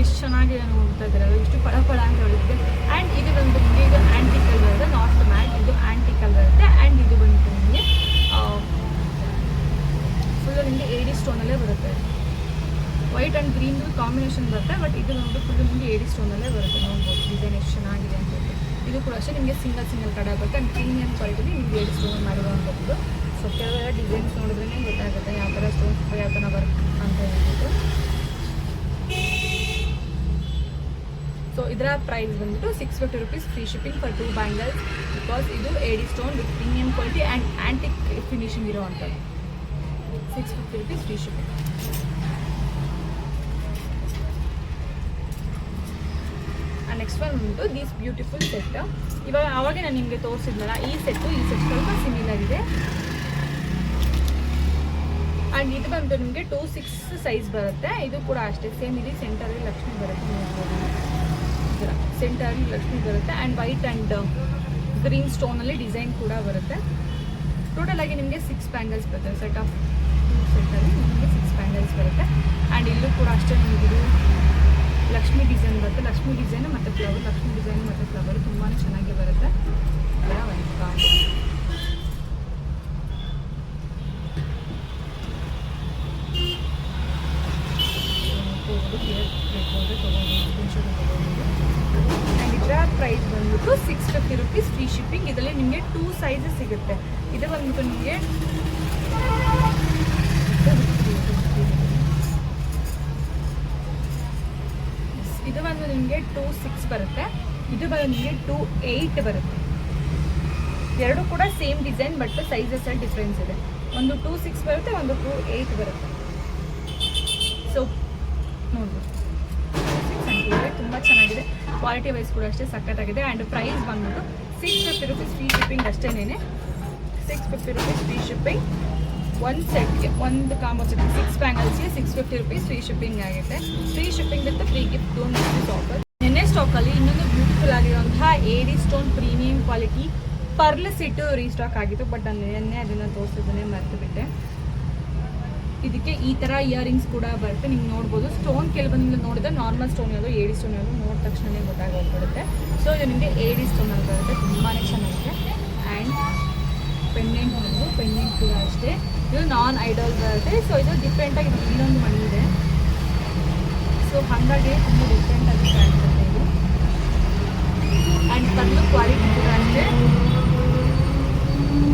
ಎಷ್ಟು ಚೆನ್ನಾಗಿದೆ ನೋಡ್ತಾ ಇದ್ದೀರಲ್ಲ ಎಷ್ಟು ಪಳ ಪಳ ಅಂತ ಹೇಳಿದ್ರೆ ಆ್ಯಂಡ್ ಇದು ಬಂದು ನಿಮಗೆ ಇದು ಆ್ಯಂಟಿಕಲ್ ಬರುತ್ತೆ ನಾಟ್ ಮ್ಯಾಟ್ ಇದು ಆ್ಯಂಟಿಕಲ್ ಬರುತ್ತೆ ಆ್ಯಂಡ್ ಇದು ಬಂದು ನಿಮಗೆ ಫುಲ್ಲು ನಿಮಗೆ ಏಡಿ ಸ್ಟೋನಲ್ಲೇ ಬರುತ್ತೆ ವೈಟ್ ಆ್ಯಂಡ್ ಗ್ರೀನ್ ಕಾಂಬಿನೇಷನ್ ಬರುತ್ತೆ ಬಟ್ ಇದು ನೋಡಿ ಫುಲ್ ನಿಮಗೆ ಏಡಿ ಸ್ಟೋನಲ್ಲೇ ಬರುತ್ತೆ ನೋಡ್ಬೋದು. ಡಿಸೈನ್ ಎಷ್ಟು ಚೆನ್ನಾಗಿದೆ ಅಂತ ಇದು ಕೂಡ ಅಷ್ಟೇ ನಿಮಗೆ ಸಿಂಗಲ್ ಸಿಂಗಲ್ ಕಡೆ ಆಗುತ್ತೆ. ಆ್ಯಂಡ್ ಪ್ರೀಮಿಯಂ ಕ್ವಾಲಿಟಿಲಿ ನಿಮಗೆ ಏಡಿ ಸ್ಟೋನ್ ಮಾಡಿರುವಂಥದ್ದು ಸೊ ಕೆಲವೆಲ್ಲ ಡಿಸೈನ್ಸ್ ನೋಡಿದ್ರೇ ಗೊತ್ತಾಗುತ್ತೆ ಯಾವ ಥರ ಸ್ಟೋನ್ ಯಾವ ಥರ ಬರ್ ಅಂತ ಹೇಳ್ಬಿಟ್ಟು. ಸೊ ಇದರ ಪ್ರೈಸ್ ಬಂದ್ಬಿಟ್ಟು six fifty rupees free shipping for two bangles because ಇದು AD stone with premium quality and antique finishing ಇರೋವಂಥದ್ದು six fifty rupees free shipping next one ಬಂದು ದೀಸ್ ಬ್ಯೂಟಿಫುಲ್ ಸೆಟ್ ಇವಾಗ ಆವಾಗ ನಾನು ನಿಮಗೆ ತೋರಿಸಿದ್ನಲ್ಲ, ಈ ಸೆಟ್ಟು ಈ ಸೆಟ್ ಸ್ವಲ್ಪ ಸಿಮಿಲರ್ ಇದೆ. ಆ್ಯಂಡ್ ಇದು ಬಂದು ನಿಮಗೆ ಟೂ ಸಿಕ್ಸ್ ಸೈಜ್ ಬರುತ್ತೆ. ಇದು ಕೂಡ ಅಷ್ಟೇ ಸೇಮ್ ಇಲ್ಲಿ ಸೆಂಟರಲ್ಲಿ ಲಕ್ಷ್ಮಿ ಬರುತ್ತೆ ಸೆಂಟರಲ್ಲಿ ಲಕ್ಷ್ಮಿ ಬರುತ್ತೆ ಆ್ಯಂಡ್ ವೈಟ್ ಆ್ಯಂಡ್ ಗ್ರೀನ್ ಸ್ಟೋನಲ್ಲಿ ಡಿಸೈನ್ ಕೂಡ ಬರುತ್ತೆ. ಟೋಟಲ್ ಆಗಿ ನಿಮಗೆ ಸಿಕ್ಸ್ ಬ್ಯಾಂಗಲ್ಸ್ ಬರುತ್ತೆ. ಸೆಟ್ ಆಫ್ ಟೂ ಸೆಟ್ಟಲ್ಲಿ ನಿಮಗೆ ಸಿಕ್ಸ್ ಬ್ಯಾಂಗಲ್ಸ್ ಬರುತ್ತೆ. ಆ್ಯಂಡ್ ಇಲ್ಲೂ ಕೂಡ ಅಷ್ಟೇ ನಿಮಗಿದು ಲಕ್ಷ್ಮಿ ಡಿಸೈನ್ ಬರುತ್ತೆ ಲಕ್ಷ್ಮಿ ಡಿಸೈನ್ ಮತ್ತು ಫ್ಲವರ್ ಲಕ್ಷ್ಮಿ ಡಿಸೈನ್ ಮತ್ತು ಫ್ಲವರ್ ತುಂಬಾ ಚೆನ್ನಾಗಿ ಬರುತ್ತೆ ಇದರ ಒಂದು ಕಾಂಬೋ ಆ್ಯಂಡ್ ಇದರ ಪ್ರೈಸ್ ಬಂದ್ಬಿಟ್ಟು six fifty rupees free shipping ಇದರಲ್ಲಿ ನಿಮಗೆ ಟೂ ಸೈಜಸ್ ಸಿಗುತ್ತೆ ಇದು ಬಂದ್ಬಿಟ್ಟು ನಿಮಗೆ ಇದು ಬಂದು ನಿಮಗೆ ಟೂ ಸಿಕ್ಸ್ ಬರುತ್ತೆ ಇದು ಬಂದು ನಿಮಗೆ ಟೂ ಏಯ್ಟ್ ಬರುತ್ತೆ. ಎರಡು ಕೂಡ same design but sizes difference ಇದೆ. ಒಂದು ಟೂ ಸಿಕ್ಸ್ ಬರುತ್ತೆ, ಒಂದು ಟೂ ಏಯ್ಟ್ ಬರುತ್ತೆ. ಸೊ ನೋಡ್ಬೋದು. ತುಂಬ ಚೆನ್ನಾಗಿದೆ. ಕ್ವಾಲಿಟಿ ವೈಸ್ ಕೂಡ ಅಷ್ಟೇ ಸಖತ್ತಾಗಿದೆ. ಆ್ಯಂಡ್ ಪ್ರೈಸ್ ಬಂದ್ಬಿಟ್ಟು six fifty rupees free shipping ಅಷ್ಟೇನೇ six fifty rupees free shipping ಒಂದು ಸೆಟ್ಗೆ ಒಂದು combo set six ಬ್ಯಾಂಗಲ್ಸ್ಗೆ six fifty rupees free shipping ಆಗುತ್ತೆ. ಫ್ರೀ ಶಿಪ್ಪಿಂಗ್ ಅಂತ ಫ್ರೀ ಗಿಫ್ಟ್ ಆಫರ್ ನಿನ್ನೆ ಸ್ಟಾಕಲ್ಲಿ ಇನ್ನೊಂದು ಬ್ಯೂಟಿಫುಲ್ ಆಗಿರುವಂತಹ ಏರಿ stone premium quality pearl set restock ಆಗಿತ್ತು ಬಟ್ ನಾನು ನಿನ್ನೆ ಅದನ್ನು ತೋರಿಸಿದ್ದನ್ನೇ ಮರೆತು ಬಿಟ್ಟೆ ಇದಕ್ಕೆ ಈ ಥರ ಇಯರಿಂಗ್ಸ್ ಕೂಡ ಬರುತ್ತೆ. ನಿಮ್ಗೆ ನೋಡ್ಬೋದು ಸ್ಟೋನ್ ಕೆಲವೊಂದು ನೋಡಿದ್ರೆ ನಾರ್ಮಲ್ ಸ್ಟೋನ್ ಯಾವುದು ಏಡಿ ಸ್ಟೋನ್ ಯಾವುದು ನೋಡಿದ ತಕ್ಷಣವೇ ಗೊತ್ತಾಗೋಗ್ಬಿಡುತ್ತೆ. ಸೊ ಇದು ನಿಮಗೆ ಏಡಿ ಸ್ಟೋನ್ ಅಂತ ಬರುತ್ತೆ. ತುಂಬಾ ಚೆನ್ನಾಗಿದೆ. ಆ್ಯಂಡ್ ಪೆಂಡೆಂಟ್ ಒಂದು ಪೆಂಡೆಂಟ್ ಕೂಡ ಅಷ್ಟೇ. ಇದು ನಾನ್ ಐಡಲ್ ಬರುತ್ತೆ. ಸೊ ಇದು ಡಿಫ್ರೆಂಟಾಗಿ ಇನ್ನೊಂದು ಮಣಿ ಇದೆ. ಸೊ ಹಾಗಾಗಿ ತುಂಬ ಡಿಫ್ರೆಂಟಾಗಿ ಇದು ಆ್ಯಂಡ್ ಕಲ್ಲು ಕ್ವಾಲಿಟಿ ಕೂಡ ಅಷ್ಟೇ.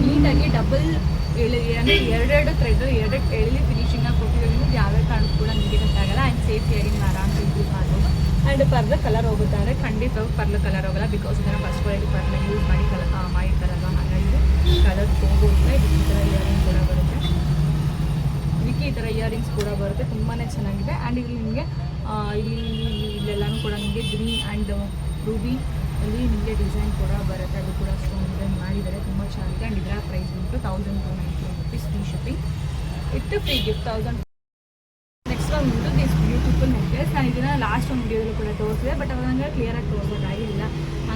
ನೀಟಾಗಿ ಡಬಲ್ ಎಳಿ, ಅಂದರೆ ಎರಡೆರಡು ಥ್ರೆಡ್ ಎರಡೆರಡು ಎಳಿ ಫಿನಿಶಿಂಗ್ನ ಕೊಟ್ಟಿರೋದ್ರಿಂದ ಯಾವ್ಯಾವ ಕಾರಣಕ್ಕೂ ಕೂಡ ನಿಮಗೆ ಗೊತ್ತಾಗಲ್ಲ ಆ್ಯಂಡ್ ಸೇಫ್ಟಿಯಾಗಿ ನೀವು ಆರಾಮ್ಸೆ ಯೂಸ್ ಮಾಡ್ಬೋದು. ಆ್ಯಂಡ್ ಪರ್ಲ ಕಲರ್ ಹೋಗುತ್ತೆ ಅಂದರೆ ಖಂಡಿತವಾಗಿ ಪರ್ಲ ಕಲರ್ ಹೋಗಲ್ಲ. ಬಿಕಾಸ್ ಇದನ್ನು ಫಸ್ಟ್ ಕ್ವಾಲಿಟಿ ಪರ್ಲ ಯೂಸ್ ಮಾಡಿ ಕಲ ಮಾಡಿರ್ತಾರಲ್ವ? ಹಾಗಾಗಿ ಕಲರ್ ಹೋಗೋದಿಲ್ಲ ಈ ಥರ ಇಯರಿಂಗ್ ಕೂಡ ಬರುತ್ತೆ. ಇದಕ್ಕೆ ಈ ಥರ ಇಯರಿಂಗ್ಸ್ ಕೂಡ ಬರುತ್ತೆ. ತುಂಬಾ ಚೆನ್ನಾಗಿದೆ. ಆ್ಯಂಡ್ ಇಲ್ಲಿ ನಿಮಗೆ ಇಲ್ಲಿ- ಇಲ್ಲೆಲ್ಲನೂ ಕೂಡ ನಿಮಗೆ ಗ್ರೀನ್ ಆ್ಯಂಡ್ ರೂಬಿ ಅಲ್ಲಿ ನಿಮಗೆ ಡಿಸೈನ್ ಕೂಡ ಬರುತ್ತೆ. ಅದು ಕೂಡ ಸ್ಟೋನ್ ಮಾಡಿದ್ದಾರೆ. ತುಂಬ ಚೆನ್ನಾಗಿದೆ. ಆ್ಯಂಡ್ ಇದರ ಪ್ರೈಸ್ ಬಂದು thousand two ninety rupees free shipping ಇಟ್ಟು ಫ್ರೀ ಗಿಫ್ಟ್ ತೌಸಂಡ್ ನೆಕ್ಸ್ಟ್ ಒಂದು ಬಂದು ದಿಸ್ ಬ್ಯೂಟಿಫುಲ್ ನೆಕ್ಲೆಸ್ ನಾನು ಇದನ್ನು ಲಾಸ್ಟ್ ಒಂದು ವಿಡಿಯೋದಲ್ಲೂ ಕೂಡ ತೋರಿಸಿದೆ. ಬಟ್ ಅವಾಗ ನನಗೆ ಕ್ಲಿಯರಾಗಿ ತೋರಿಸೋಕ್ಕಾಗಿಲ್ಲ.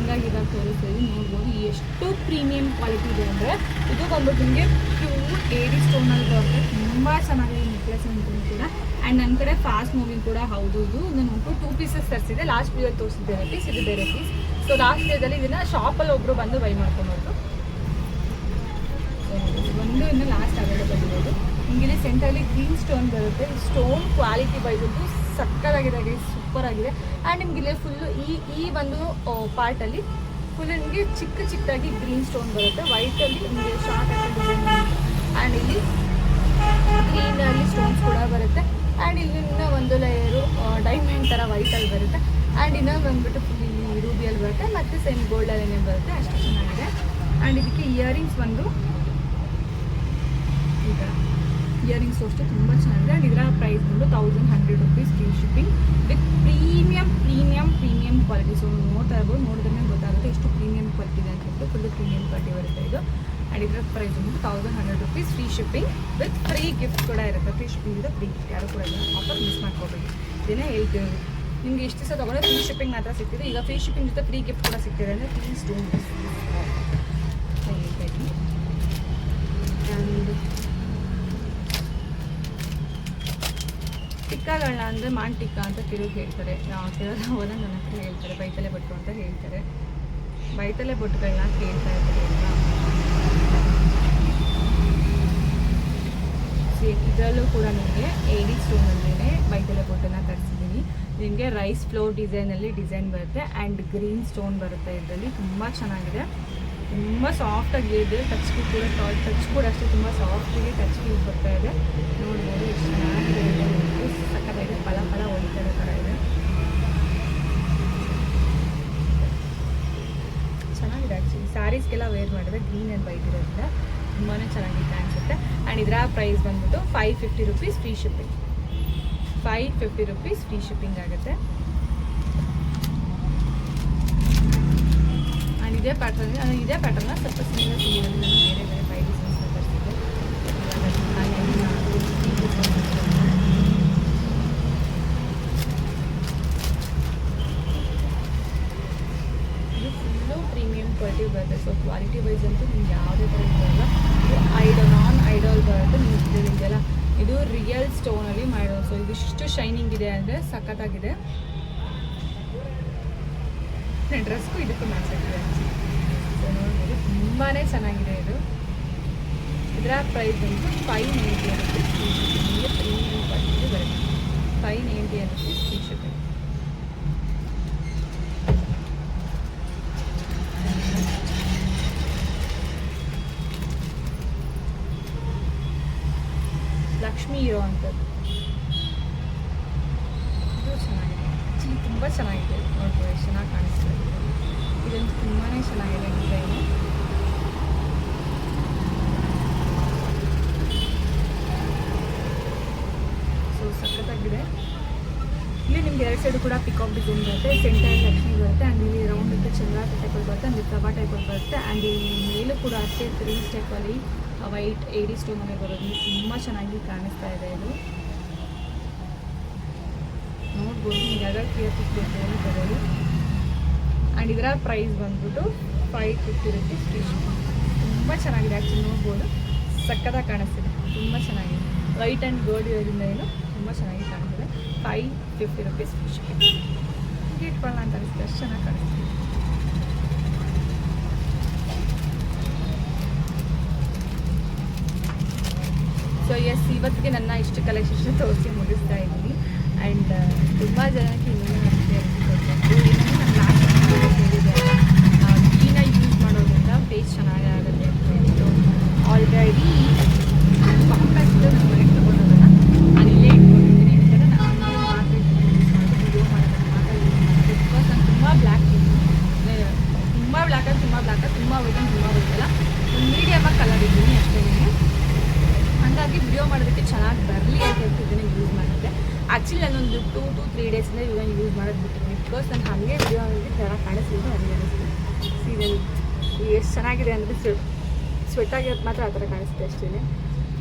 ಹಾಗಾಗಿ ತೋರಿಸ್ತಾ ಇದ್ದೀನಿ ನೋಡ್ಬೋದು. ಎಷ್ಟು ಪ್ರೀಮಿಯಂ ಕ್ವಾಲಿಟಿ ಇದೆ ಅಂದರೆ ಇದು ಬಂದ್ಬಿಟ್ಟು ನಿಮಗೆ ಪ್ಯೂರ್ ಏಡಿ ಸ್ಟೋನಲ್ಲಿ ಬರುತ್ತೆ ತುಂಬ ಚೆನ್ನಾಗಿದೆ ನೆಕ್ಲೆಸ್ ಅಂತ ಕೂಡ. ಆ್ಯಂಡ್ ನನ್ನ ಕಡೆ ಫಾಸ್ಟ್ ಮೂವಿಂಗ್ ಕೂಡ ಹೌದು ಇದು. ನಾನು ಟೂ ಪೀಸಸ್ ತರಿಸಿದೆ. ಲಾಸ್ಟ್ ವೀಡಿಯೋ ತೋರಿಸಿದ್ದೆ ಪೀಸ್ ಇದು ಬೇರೆ ಪೀಸ್ ಸೊ ಲಾಸ್ಟ್ ವೀಡಿಯೋದಲ್ಲಿ ಇದನ್ನು ಶಾಪಲ್ಲಿ ಒಬ್ಬರು ಬಂದು ಬೈ ಮಾಡ್ಕೊಂಬರ್ದು ಸೊ ಒಂದು ಇನ್ನು ಲಾಸ್ಟ್ ಅವೈಲೇಬಲ್ ಇರೋದು. ನಿಮಗೆ ಸೆಂಟ್ರಲ್ಲಿ ಗ್ರೀನ್ ಸ್ಟೋನ್ ಬರುತ್ತೆ. ಸ್ಟೋನ್ ಕ್ವಾಲಿಟಿ ವೈಸ್ ಅಂತೂ ಸಕ್ಕತ್ತಾಗಿದೆ ಸೂಪರ್ ಆಗಿದೆ. ಆ್ಯಂಡ್ ನಿಮ್ಗೆ ಇಲ್ಲೇ ಫುಲ್ಲು ಈ ಈ ಒಂದು ಪಾರ್ಟಲ್ಲಿ ಫುಲ್ ನಿಮಗೆ ಚಿಕ್ಕ ಚಿಕ್ಕದಾಗಿ ಗ್ರೀನ್ ಸ್ಟೋನ್ ಬರುತ್ತೆ. ವೈಟಲ್ಲಿ ನಿಮಗೆ ಶಾರ್ಟ್ ಆ್ಯಂಡ್ ಇಲ್ಲಿ ಗ್ರೀನಲ್ಲಿ ಸ್ಟೋನ್ಸ್ ಕೂಡ ಬರುತ್ತೆ. ಆ್ಯಂಡ್ ಇಲ್ಲಿಂದ ಒಂದು ಲೇಯರು ಡೈಮಂಡ್ ಥರ ವೈಟಲ್ಲಿ ಬರುತ್ತೆ. ಆ್ಯಂಡ್ ಇನ್ನೊಂದು ಬಂದುಬಿಟ್ಟು ಫುಲ್ ಇಲ್ಲಿ ರೂಬಿಯಲ್ಲಿ ಬರುತ್ತೆ. ಮತ್ತು ಸೇಮ್ ಗೋಲ್ಡಲ್ಲೇ ಬರುತ್ತೆ, ಅಷ್ಟು ಚೆನ್ನಾಗಿದೆ. ಆ್ಯಂಡ್ ಇದಕ್ಕೆ ಇಯರಿಂಗ್ಸ್ ಬಂದು ಈಗ. ಇಯರಿಂಗ್ಸ್ ಅಷ್ಟೇ ತುಂಬ ಚೆನ್ನಾಗಿದೆ. ಆ್ಯಂಡ್ ಇದರ ಪ್ರೈಸ್ ಬಂದು thousand hundred rupees free shipping with premium premium premium quality so ನೋಡ್ತಾ ಇರ್ಬೋದು ನೋಡಿದ್ರೆ ಗೊತ್ತಾಗುತ್ತೆ ಎಷ್ಟು ಪ್ರೀಮಿಯಂ ಕ್ವಾಲಿಟಿ ಇದೆ ಅಂತ ಹೇಳ್ಬಿಟ್ಟು ಫುಲ್ ಪ್ರೀಮಿಯಂ ಕ್ವಾಲಿಟಿ ಬರುತ್ತೆ ಇದು. ಆ್ಯಂಡ್ ಇದರ ಪ್ರೈಸ್ ಬಂದು thousand hundred rupees free shipping with free gift ಕೂಡ ಇರುತ್ತೆ. ಫ್ರೀ ಶಿಪ್ಪಿಂಗ್ ಇದೆ ಫ್ರೀ ಗಿಫ್ಟ್ ಯಾರು ಕೂಡ ಆಫರ್ ಮಿಸ್ ಮಾಡ್ಕೋಬೇಕು ಇದನ್ನೇ ಹೇಳ್ತೀವಿ ನಿಮ್ಗೆ ಎಷ್ಟು ದಿವಸ ತೊಗೊಂಡ್ರೆ ಫ್ರೀ ಶಿಪ್ಪಿಂಗ್ ಮಾತ್ರ ಸಿಗ್ತಿದೆ. ಈಗ ಫ್ರೀ ಶಿಪ್ಪಿಂಗ್ ಜೊತೆ ಫ್ರೀ ಗಿಫ್ಟ್ ಕೂಡ ಸಿಗ್ತಿದೆ ಅಂದರೆ ಪ್ಲೀಸ್ ಡೋಂಟ್ ಹೇಳ್ತಾ ಇದ್ದೀನಿ ಆ್ಯಂಡ್ ಟಿಕ್ಕಾಗಳನ್ನ ಅಂದರೆ ಮಾನ್ ಅಂತ ತಿರುಗಿ ಹೇಳ್ತಾರೆ. ಕೆಲವರು ಒಂದೊಂದು ನನ್ನ ಹತ್ರ ಹೇಳ್ತಾರೆ, ಬೈತಲೆ ಬೊಟ್ಟು ಅಂತ ಹೇಳ್ತಾರೆ. ಬೈತಲೆ ಬೊಟ್ಟುಗಳನ್ನ ಕೇಳ್ತಾ ಇರ್ತಾರೆ ಸೇಮ್ ಇದರಲ್ಲೂ ಕೂಡ ನಿಮಗೆ ಏಡಿ ಸ್ಟೋನಲ್ಲೇ ಬೈತಲೆ ಬೊಟ್ಟನ್ನು ತರಿಸಿದ್ದೀನಿ ನಿಮಗೆ ರೈಸ್ ಫ್ಲೋರ್ ಡಿಸೈನಲ್ಲಿ ಡಿಸೈನ್ ಬರುತ್ತೆ ಆ್ಯಂಡ್ ಗ್ರೀನ್ ಸ್ಟೋನ್ ಬರುತ್ತೆ ಇದರಲ್ಲಿ. ತುಂಬ ಚೆನ್ನಾಗಿದೆ. ತುಂಬ ಸಾಫ್ಟಾಗಿ ಇದೆ. ಟಚ್ ಕೂಡ ಟಚ್ ಕೂಡ ಅಷ್ಟೇ ತುಂಬ ಸಾಫ್ಟಾಗಿ ಟಚ್ ಫೀಲ್ ಬರ್ತಾ ಇದೆ. ನೋಡ್ಬೋದು ಎಷ್ಟು ಚೆನ್ನಾಗಿದೆ ಸಖತ್ತಾಗಿದೆ ಫಲ ಫಲ ಹೊಡಿತಾ ಇರೋ ಥರ ಇದೆ ಚೆನ್ನಾಗಿದೆ ಆ್ಯಕ್ಚುಲಿ ಸ್ಯಾರೀಸ್ಗೆಲ್ಲ ವೇರ್ ಮಾಡಿದ್ರೆ ಗ್ರೀನ್ ಆ್ಯಂಡ್ ವೈಟ್ ಇರೋದ್ರಿಂದ ತುಂಬಾ ಚೆನ್ನಾಗಿತ್ತು ಅನಿಸುತ್ತೆ ಆ್ಯಂಡ್ ಇದರ ಪ್ರೈಸ್ ಬಂದ್ಬಿಟ್ಟು five fifty rupees free shipping five fifty rupees free shipping ಆಗುತ್ತೆ. ಆ್ಯಂಡ್ ಇದೇ ಪ್ಯಾಟರ್ನ್ ಇದೇ ಪ್ಯಾಟರ್ನ ಸ್ವಲ್ಪ ಸಿಂಗಲ್ ಸಿಂಗಲ್ ಬೇರೆ ಬೇರೆ ಫೈವ್ ಡಿಸೈನ್ಸ್ನ ತರಿಸಿದ್ದೆ ನಾನು ಈ design ತರಿಸಿದ್ದೆ. ಇದು ಫುಲ್ಲು ಪ್ರೀಮಿಯಂ ಕ್ವಾಲಿಟಿ ಬರುತ್ತೆ ಸೊ ಕ್ವಾಲಿಟಿ ವೈಸ್ ಅಂತೂ ನಿಮ್ಗೆ ಯಾವುದೇ ಥರ ಇರಲ್ಲ ಇದು ಐಡಲ್ ನಾನ್ ಐಡಲ್ ಬರುತ್ತೆ ನಿಮ್ಗೆ ನಿಮಗೆಲ್ಲ ಇದು ರಿಯಲ್ ಸ್ಟೋನಲ್ಲಿ ಮಾಡೋದು ಸೊ ಇದಿಷ್ಟು ಶೈನಿಂಗ್ ಇದೆ ಅಂದರೆ ಸಖತ್ತಾಗಿದೆ. ಡ್ರೆಸ್ಗೂ ಇದಕ್ಕೂ ಮ್ಯಾಚ್ ಆಗಿದೆ ಸೊ ನೋಡ್ಬೋದು. ತುಂಬಾ ಚೆನ್ನಾಗಿದೆ ಇದು. ಇದರ ಪ್ರೈಸ್ ಬಂದು ಫೈವ್ ನೈಂಟಿ ಅಂತ ಬರುತ್ತೆ. ಫೈವ್ ನೈಂಟಿ ಅಂತ ಟೀ ಶಿಪ್ಪಿಂಗ್ ಲಕ್ಷ್ಮಿ ಇರುವಂಥದ್ದು ಇದು ಚೆನ್ನಾಗಿದೆ. ಆ್ಯಕ್ಚುಲಿ ತುಂಬ ಚೆನ್ನಾಗಿದೆ. ನೋಡ್ಬೋದು ಚೆನ್ನಾಗಿ ಕಾಣಿಸ್ತಾ ಇದೆ ಇದಂತೂ ತುಂಬಾ ಚೆನ್ನಾಗಿದೆ ಡಿಸೈನು ಸೊ ಸಖತ್ತಾಗಿದೆ. ಇಲ್ಲಿ ನಿಮ್ಗೆ ಎರಡು ಸೈಡು ಕೂಡ ಪಿಕಾಪ್ ಡಿಸೈನ್ ಬರುತ್ತೆ. ಸೆಂಟರ್ ಲಕ್ಷ್ಮಿ ಬರುತ್ತೆ ಆ್ಯಂಡ್ ಇಲ್ಲಿ ರೌಂಡ್ ಇದ್ದ ಚಂದ್ರ ಟೈಪಲ್ಲಿ ಬರುತ್ತೆ ಅಂದರೆ ಪ್ರಭಾ ಟೈಪಲ್ಲಿ ಬರುತ್ತೆ ಆ್ಯಂಡ್ ಇಲ್ಲಿ ಮೇಲೂ ಕೂಡ ಅಷ್ಟೇ ತ್ರೀ ಸ್ಟೆಪ್ಪಲ್ಲಿ ವೈಟ್ ಏಡಿ ಸ್ಟೋನಲ್ಲಿ ಬರೋದು ತುಂಬ ಚೆನ್ನಾಗಿ ಕಾಣಿಸ್ತಾ ಇದೆ ಇದು. ನೋಡ್ಬೋದು ಯಾವ್ಯಾವ ಕ್ಲಿಯರ್ ಬರೋದು. ಆ್ಯಂಡ್ ಇದರ ಪ್ರೈಸ್ ಬಂದ್ಬಿಟ್ಟು ಫೈವ್ ಫಿಫ್ಟಿ ರುಪೀಸ್ ಫ್ರೀ ತುಂಬ ಚೆನ್ನಾಗಿದೆ ಆ್ಯಕ್ಚುಲಿ ನೋಡ್ಬೋದು. ಸಕ್ಕತ್ತಾಗಿ ಕಾಣಿಸ್ತಿದೆ. ತುಂಬ ಚೆನ್ನಾಗಿದೆ. ವೈಟ್ ಆ್ಯಂಡ್ ಗೋಲ್ಡ್ ಇರೋದ್ರಿಂದ ಏನು ತುಂಬ ಚೆನ್ನಾಗಿ ಕಾಣಿಸ್ತಿದೆ. Five fifty rupees free shipping ಇಟ್ಕೊಳ್ಳೋಣ ಅಂತ ಅನಿಸ್ತಿದೆ ಅಷ್ಟು ಚೆನ್ನಾಗಿ ಕಾಣಿಸ್ತಿದೆ. ಸೊ ಎಸ್ ಇವತ್ತಿಗೆ ನನ್ನ ಇಷ್ಟು ಕಲೆಕ್ಷನ್ ತೋರಿಸಿ ಮುಗಿಸ್ತಾ ಇದ್ದೀನಿ. ಆ್ಯಂಡ್ ತುಂಬ ಜನಕ್ಕೆ ಇನ್ನೂ ಅಷ್ಟೇ ನಾನು ಲಾಸ್ಟ್ ಗೀನ ಯೂಸ್ ಮಾಡೋದ್ರಿಂದ ಫೇಸ್ ಚೆನ್ನಾಗೇ ಆಗುತ್ತೆ ಆಲ್ರೆಡಿ ಕಾಂಪ್ಯಾಕ್ಟ್ ನನ್ನ ಮನೆಗೆ ತೊಗೊಂಡೋದನ್ನ ನಾನು ಇಲ್ಲೇ ಇಟ್ಕೊಂಡಿದ್ದೀನಿ ಯಾಕಂದರೆ ನಾನು ಮಾತ್ರ ಯೂಸ್ ಮಾಡೋದು ವಿಡಿಯೋ ಮಾಡೋದನ್ನ ಮಾತ್ರ ಯೂಸ್ ಮಾಡೋದು ಬಿಕಾಸ್ ನಾನು ತುಂಬ ಬ್ಲ್ಯಾಕ್ ತುಂಬ ಬ್ಲ್ಯಾಕ್ ತುಂಬ ಬ್ಲ್ಯಾಕ್ ತುಂಬ ವೈಟ್ ತುಂಬ ವೈಟ್ ಅಲ್ಲ ಒಂದು ಮೀಡಿಯಮಾಗಿ ಕಲರ್ ಇದ್ದೀನಿ ಅಷ್ಟೇ ಹಾಗಾಗಿ ವಿಡಿಯೋ ಮಾಡೋದಕ್ಕೆ ಚೆನ್ನಾಗಿ ಬರಲಿ ಅಂತ ಹೇಳ್ತಿದ್ದೇನೆ ಯೂಸ್ ಮಾಡಿದ್ದೆ ಆ್ಯಕ್ಚುಲಿ ನಾನೊಂದು ಟೂ ಟು ತ್ರೀ ಡೇಸಿಂದ ಇವಾಗ ಯೂಸ್ ಮಾಡೋದು ಬಿಟ್ಟಿದ್ದೀನಿ ಬಿಕಾಸ್ ನಾನು ಹಾಗೆ ವಿಡಿಯೋ ಮಾಡೋದಕ್ಕೆ ಚೆನ್ನಾಗಿ ಕಾಣಿಸ್ತಿದ್ದು ನನಗೆ ಅನಿಸ್ತು ಸೀರಿಯಲ್ ಚೆನ್ನಾಗಿದೆ ಅಂದರೆ ಸ್ವೆಟ್ ಸ್ವೆಟ್ ಆಗಿರೋದು ಮಾತ್ರ ಆ ಥರ ಕಾಣಿಸುತ್ತೆ ಅಷ್ಟೇ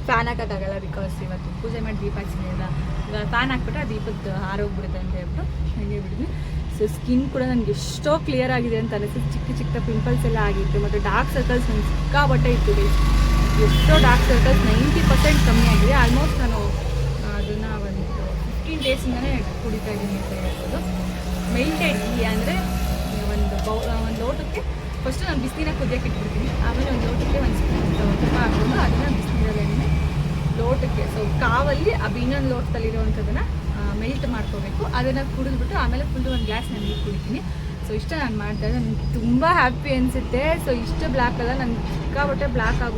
ಫ್ಯಾನ್ ಹಾಕೋಕ್ಕಾಗಲ್ಲ ಬಿಕಾಸ್ ಇವತ್ತು ಪೂಜೆ ಮಾಡಿ ದೀಪ ಹಚ್ಚಿಲ್ಲ ಇವಾಗ ಫ್ಯಾನ್ ಹಾಕ್ಬಿಟ್ಟು ಆ ದೀಪದ ಹಾರೋಗ್ಬಿಡುತ್ತೆ ಅಂತ ಹೇಳ್ಬಿಟ್ಟು ಹಾಗೆ ಬಿಡಿದ್ವಿ ಸೊ ಸ್ಕಿನ್ ಕೂಡ ನನಗೆ ಎಷ್ಟೋ ಕ್ಲಿಯರ್ ಆಗಿದೆ ಅಂತ ಅನಿಸುತ್ತೆ. ಚಿಕ್ಕ ಚಿಕ್ಕ ಪಿಂಪಲ್ಸ್ ಎಲ್ಲ ಆಗಿತ್ತು, ಮತ್ತು ಡಾರ್ಕ್ ಸರ್ಕಲ್ಸ್ ನನಗೆ ಸಿಕ್ಕಾಬಟ್ಟೆ ಇತ್ತು. ಎಷ್ಟೋ ಡಾರ್ಕ್ ಸರ್ಕಲ್ಸ್ ನೈಂಟಿ ಪರ್ಸೆಂಟ್ ಕಮ್ಮಿ ಆಗಿದೆ. ಆಲ್ಮೋಸ್ಟ್ ನಾನು ಅದನ್ನು ಒಂದು ಫಿಫ್ಟೀನ್ ಡೇಸಿಂದನೇ ಕುಡಿತಾ ಇದ್ದೀನಿ ಅಂತ ಹೇಳ್ಬೋದು. ಟೀ ಅಂದರೆ ಒಂದು ಬೌ ಒಂದು ಲೋಟಕ್ಕೆ ಫಸ್ಟು ನಾನು ಬಿಸಿನೀರ ಕುದಿಯೋಕೆ ಇಟ್ಬಿಡ್ತೀನಿ. ಆಮೇಲೆ ಒಂದು ಲೋಟಕ್ಕೆ ಒಂದು ಸ್ಪೂನ್ ತುಪ್ಪ ಹಾಕ್ಕೊಂಡು ಅದನ್ನು ಎಣ್ಣೆ ಲೋಟಕ್ಕೆ. ಸೊ ಕಾವಲ್ಲಿ ಆ ಇನ್ನೊಂದು ಲೋಟದಲ್ಲಿರುವಂಥದ್ದನ್ನು ಮೆಲ್ಟ್ ಮಾಡ್ಕೋಬೇಕು. ಅದನ್ನು ಕುಡಿದ್ಬಿಟ್ಟು ಆಮೇಲೆ ಫುಲ್ಲು ಒಂದು ಗ್ಲಾಸ್ ನಾನು ನೀರು ಕುಡಿತೀನಿ. ಸೊ ಇಷ್ಟ ನಾನು ಮಾಡ್ತಾ ಇದ್ದೆ ನನಗೆ ತುಂಬ ಹ್ಯಾಪಿ ಅನಿಸುತ್ತೆ. ಸೊ ಇಷ್ಟು ಬ್ಲ್ಯಾಕ್ ಅಲ್ಲ. ನನಗೆ ಸಿಕ್ಕಾಬಟ್ಟೆ ಬ್ಲ್ಯಾಕ್ ಆಗಿ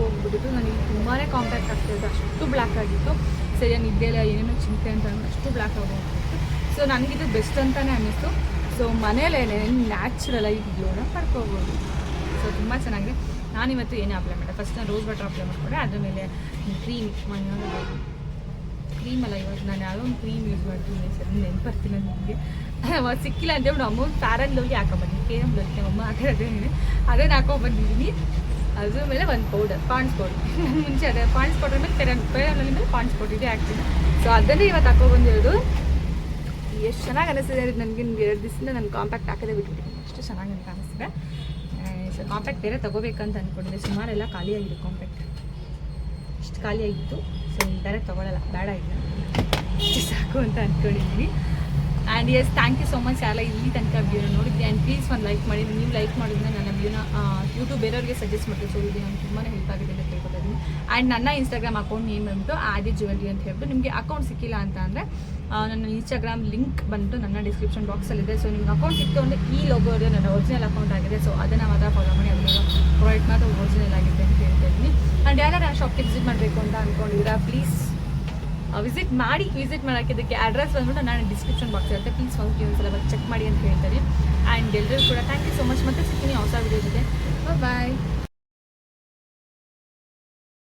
ನನಗೆ ತುಂಬಾ ಕಾಂಪ್ಯಾಕ್ಟ್ ಆಗ್ತಾಯಿತ್ತು ಅಷ್ಟು ಬ್ಲ್ಯಾಕ್ ಆಗಿತ್ತು. ಸರಿಯಾಗಿ ನಿದ್ದೆಲ್ಲ ಏನೇನೋ ಚಿಂತೆ ಅಂತ ಅಷ್ಟು ಬ್ಲ್ಯಾಕ್ ಆಗಿ ಹೋಗ್ಬಿಟ್ಟು ಸೊ ನನಗಿದು ಬೆಸ್ಟ್ ಅಂತಲೇ ಅನ್ನಿಸ್ತು. ಸೊ ಮನೇಲೇ ನ್ಯಾಚುರಲಾಗಿ ಗ್ಲೋನ ಪಡ್ಕೋಬೋದು ಸೊ ತುಂಬ ಚೆನ್ನಾಗಿದೆ ನಾನಿವತ್ತು ಏನೇ ಅಪ್ಲೈ ಮಾಡಿದೆ ಫಸ್ಟ್ ನಾನು ರೋಸ್ ವಾಟರ್ ಅಪ್ಲೈ ಮಾಡಿಕೊಂಡೆ ಅದ್ರ ಮೇಲೆ ಕ್ರೀಮ್ ಕ್ರೀಮ್ ಅಲ್ಲ ಇವತ್ತು ನಾನು ಯಾವುದೋ ಒಂದು ಕ್ರೀಮ್ ಯೂಸ್ ಮಾಡ್ತೀನಿ ಸರ್ ನೆನ್ಪು ಬರ್ತಿಲ್ಲ ನನಗೆ ಅವಾಗ ಸಿಕ್ಕಿಲ್ಲ ಅಂತೇಳಿ ಅಮ್ಮ ಪ್ಯಾರನ್ ಹೋಗಿ ಹಾಕೊಂಬಂದಿನಿ ಕೆ ಎಂ ಅಮ್ಮ ಅಮ್ಮ ಅದೇ ಅದನ್ನು ಹಾಕೊಂಬಂದಿದ್ದೀನಿ ಅದ್ರ ಮೇಲೆ ಒಂದು ಪೌಡರ್ ಪಾಂಡ್ಸ್ ಪೌಡರ್ ಮುಂಚೆ ಅದೇ ಪಾಂಡ್ಸ್ ಪೌಡರ್ ಮೇಲೆ ಪೆರನ್ ಪೆರನ್ ಮೇಲೆ ಪಾಂಡ್ಸ್ ಪೌಡರ್ ಇದೆ ಹಾಕ್ತೀನಿ ಸೊ ಅದನ್ನೇ ಇವತ್ತು ಹಾಕೊಬಂದಿರೋದು ಎಷ್ಟು ಚೆನ್ನಾಗಿ ಅನಿಸ್ತಿದೆ ನನಗೆ ಎರಡು ದಿವಸದಿಂದ ನಾನು ಕಾಂಪ್ಯಾಕ್ಟ್ ಹಾಕದೇ ಬಿಟ್ಬಿಟ್ಟಿದ್ದೀನಿ ಅಷ್ಟು ಚೆನ್ನಾಗಿ ಅಂತ ಅನಿಸ್ತಿದೆ. ಸೊ ಕಾಂಪ್ಯಾಕ್ಟ್ ಬೇರೆ ತೊಗೋಬೇಕಂತ ಅಂದ್ಕೊಂಡಿದ್ದೆ ಸುಮಾರೆಲ್ಲ ಖಾಲಿಯಾಗಿದೆ ಕಾಂಪ್ಯಾಕ್ಟ್ ಇಷ್ಟು ಖಾಲಿಯಾಗಿತ್ತು. ಸೊ ಬೇರೆ ತೊಗೊಳ್ಳಲ್ಲ ಬೇಡ ಇಲ್ಲ ಇಷ್ಟು ಸಾಕು ಅಂತ ಅಂದ್ಕೊಂಡಿದ್ದೀನಿ and yes thank you so much ಎಲ್ಲ ಇಲ್ಲಿ ತನಕ ವ್ಯೂನ ನೋಡಿದ್ದೆ ಆ್ಯಂಡ್ ಪ್ಲೀಸ್ ಒಂದು ಲೈಕ್ ಮಾಡಿ. ನೀವು ಲೈಕ್ ಮಾಡಿದ್ರೆ ನನ್ನ ವ್ಯೂನ ಯೂಟ್ಯೂಬ್ ಬೇರೆಯವ್ರಿಗೆ ಸಜೆಸ್ಟ್ ಮಾಡ್ತೀವಿ ಸೊ ಇದು ನಾನು ತುಂಬಾ ಹೆಲ್ಪ್ ಆಗಿದೆ ಅಂತ ಹೇಳ್ಕೊತಾ ಇದ್ದೀನಿ ಆ್ಯಂಡ್ ನನ್ನ ಇನ್ಸ್ಟಾಗ್ರಾಮ್ ಅಕೌಂಟ್ ನೇಮ್ ಬಂದು ಆದಿ ಜ್ಯುವೆಲ್ರಿ ಅಂತ ಹೇಳ್ಬಿಟ್ಟು. ನಿಮಗೆ ಅಕೌಂಟ್ ಸಿಕ್ಕಿಲ್ಲ ಅಂತ ಅಂದರೆ ನನ್ನ ಇನ್ಸ್ಟಾಗ್ರಾಮ್ ಲಿಂಕ್ ಬಂದು ನನ್ನ ಡಿಸ್ಕ್ರಿಪ್ಷನ್ ಬಾಕ್ಸಲ್ಲಿದೆ ಸೊ ನಿಮ್ಗೆ ಅಕೌಂಟ್ ಇತ್ತು ಅಂದರೆ ಈ ಲೋಗೋ ಇದೆ, ನನ್ನ ಒರಿಜಿನಲ್ ಅಕೌಂಟ್ ಆಗಿದೆ. ಸೊ ಅದನ್ನು ಮಾತ್ರ ಫಾಲೋ ಮಾಡಿ ಅದನ್ನ ಪ್ರೊವೈಡ್ ಮಾತ್ರ ಒರಿಜಿನಲ್ ಆಗಿದೆ ಅಂತ ಹೇಳ್ತಾ ಇದ್ದೀನಿ. ಆ್ಯಂಡ್ ಯಾರು ಆ ಶಾಪ್ಗೆ ವಿಸಿಟ್ ಮಾಡಬೇಕು ಅಂತ ಅಂದ್ಕೊಂಡಿದ್ದೀರಾ ಪ್ಲೀಸ್ ವಿಸಿಟ್ ಮಾಡಿ ವಿಸಿಟ್ ಮಾಡೋಕ್ಕೆ ಇದಕ್ಕೆ ಅಡ್ರೆಸ್ ಬಂದ್ಬಿಟ್ಟು ನಾನು ಡಿಸ್ಕ್ರಿಪ್ಷನ್ ಬಾಕ್ಸ್ ಇರುತ್ತೆ. ಪ್ಲೀಸ್ ಹೋಗಿ ಒಂದ್ಸಲ, ಬಂದು ಚೆಕ್ ಮಾಡಿ ಅಂತ ಹೇಳ್ತಾರೆ ಆ್ಯಂಡ್ ಎಲ್ಲರೂ ಕೂಡ ಥ್ಯಾಂಕ್ ಯು ಸೊ ಮಚ್ ಮತ್ತೆ ಸಿಗ್ತೀನಿ ಹೊಸ ವಿಡಿಯೋ ಜೊತೆ. ಬಾಯ್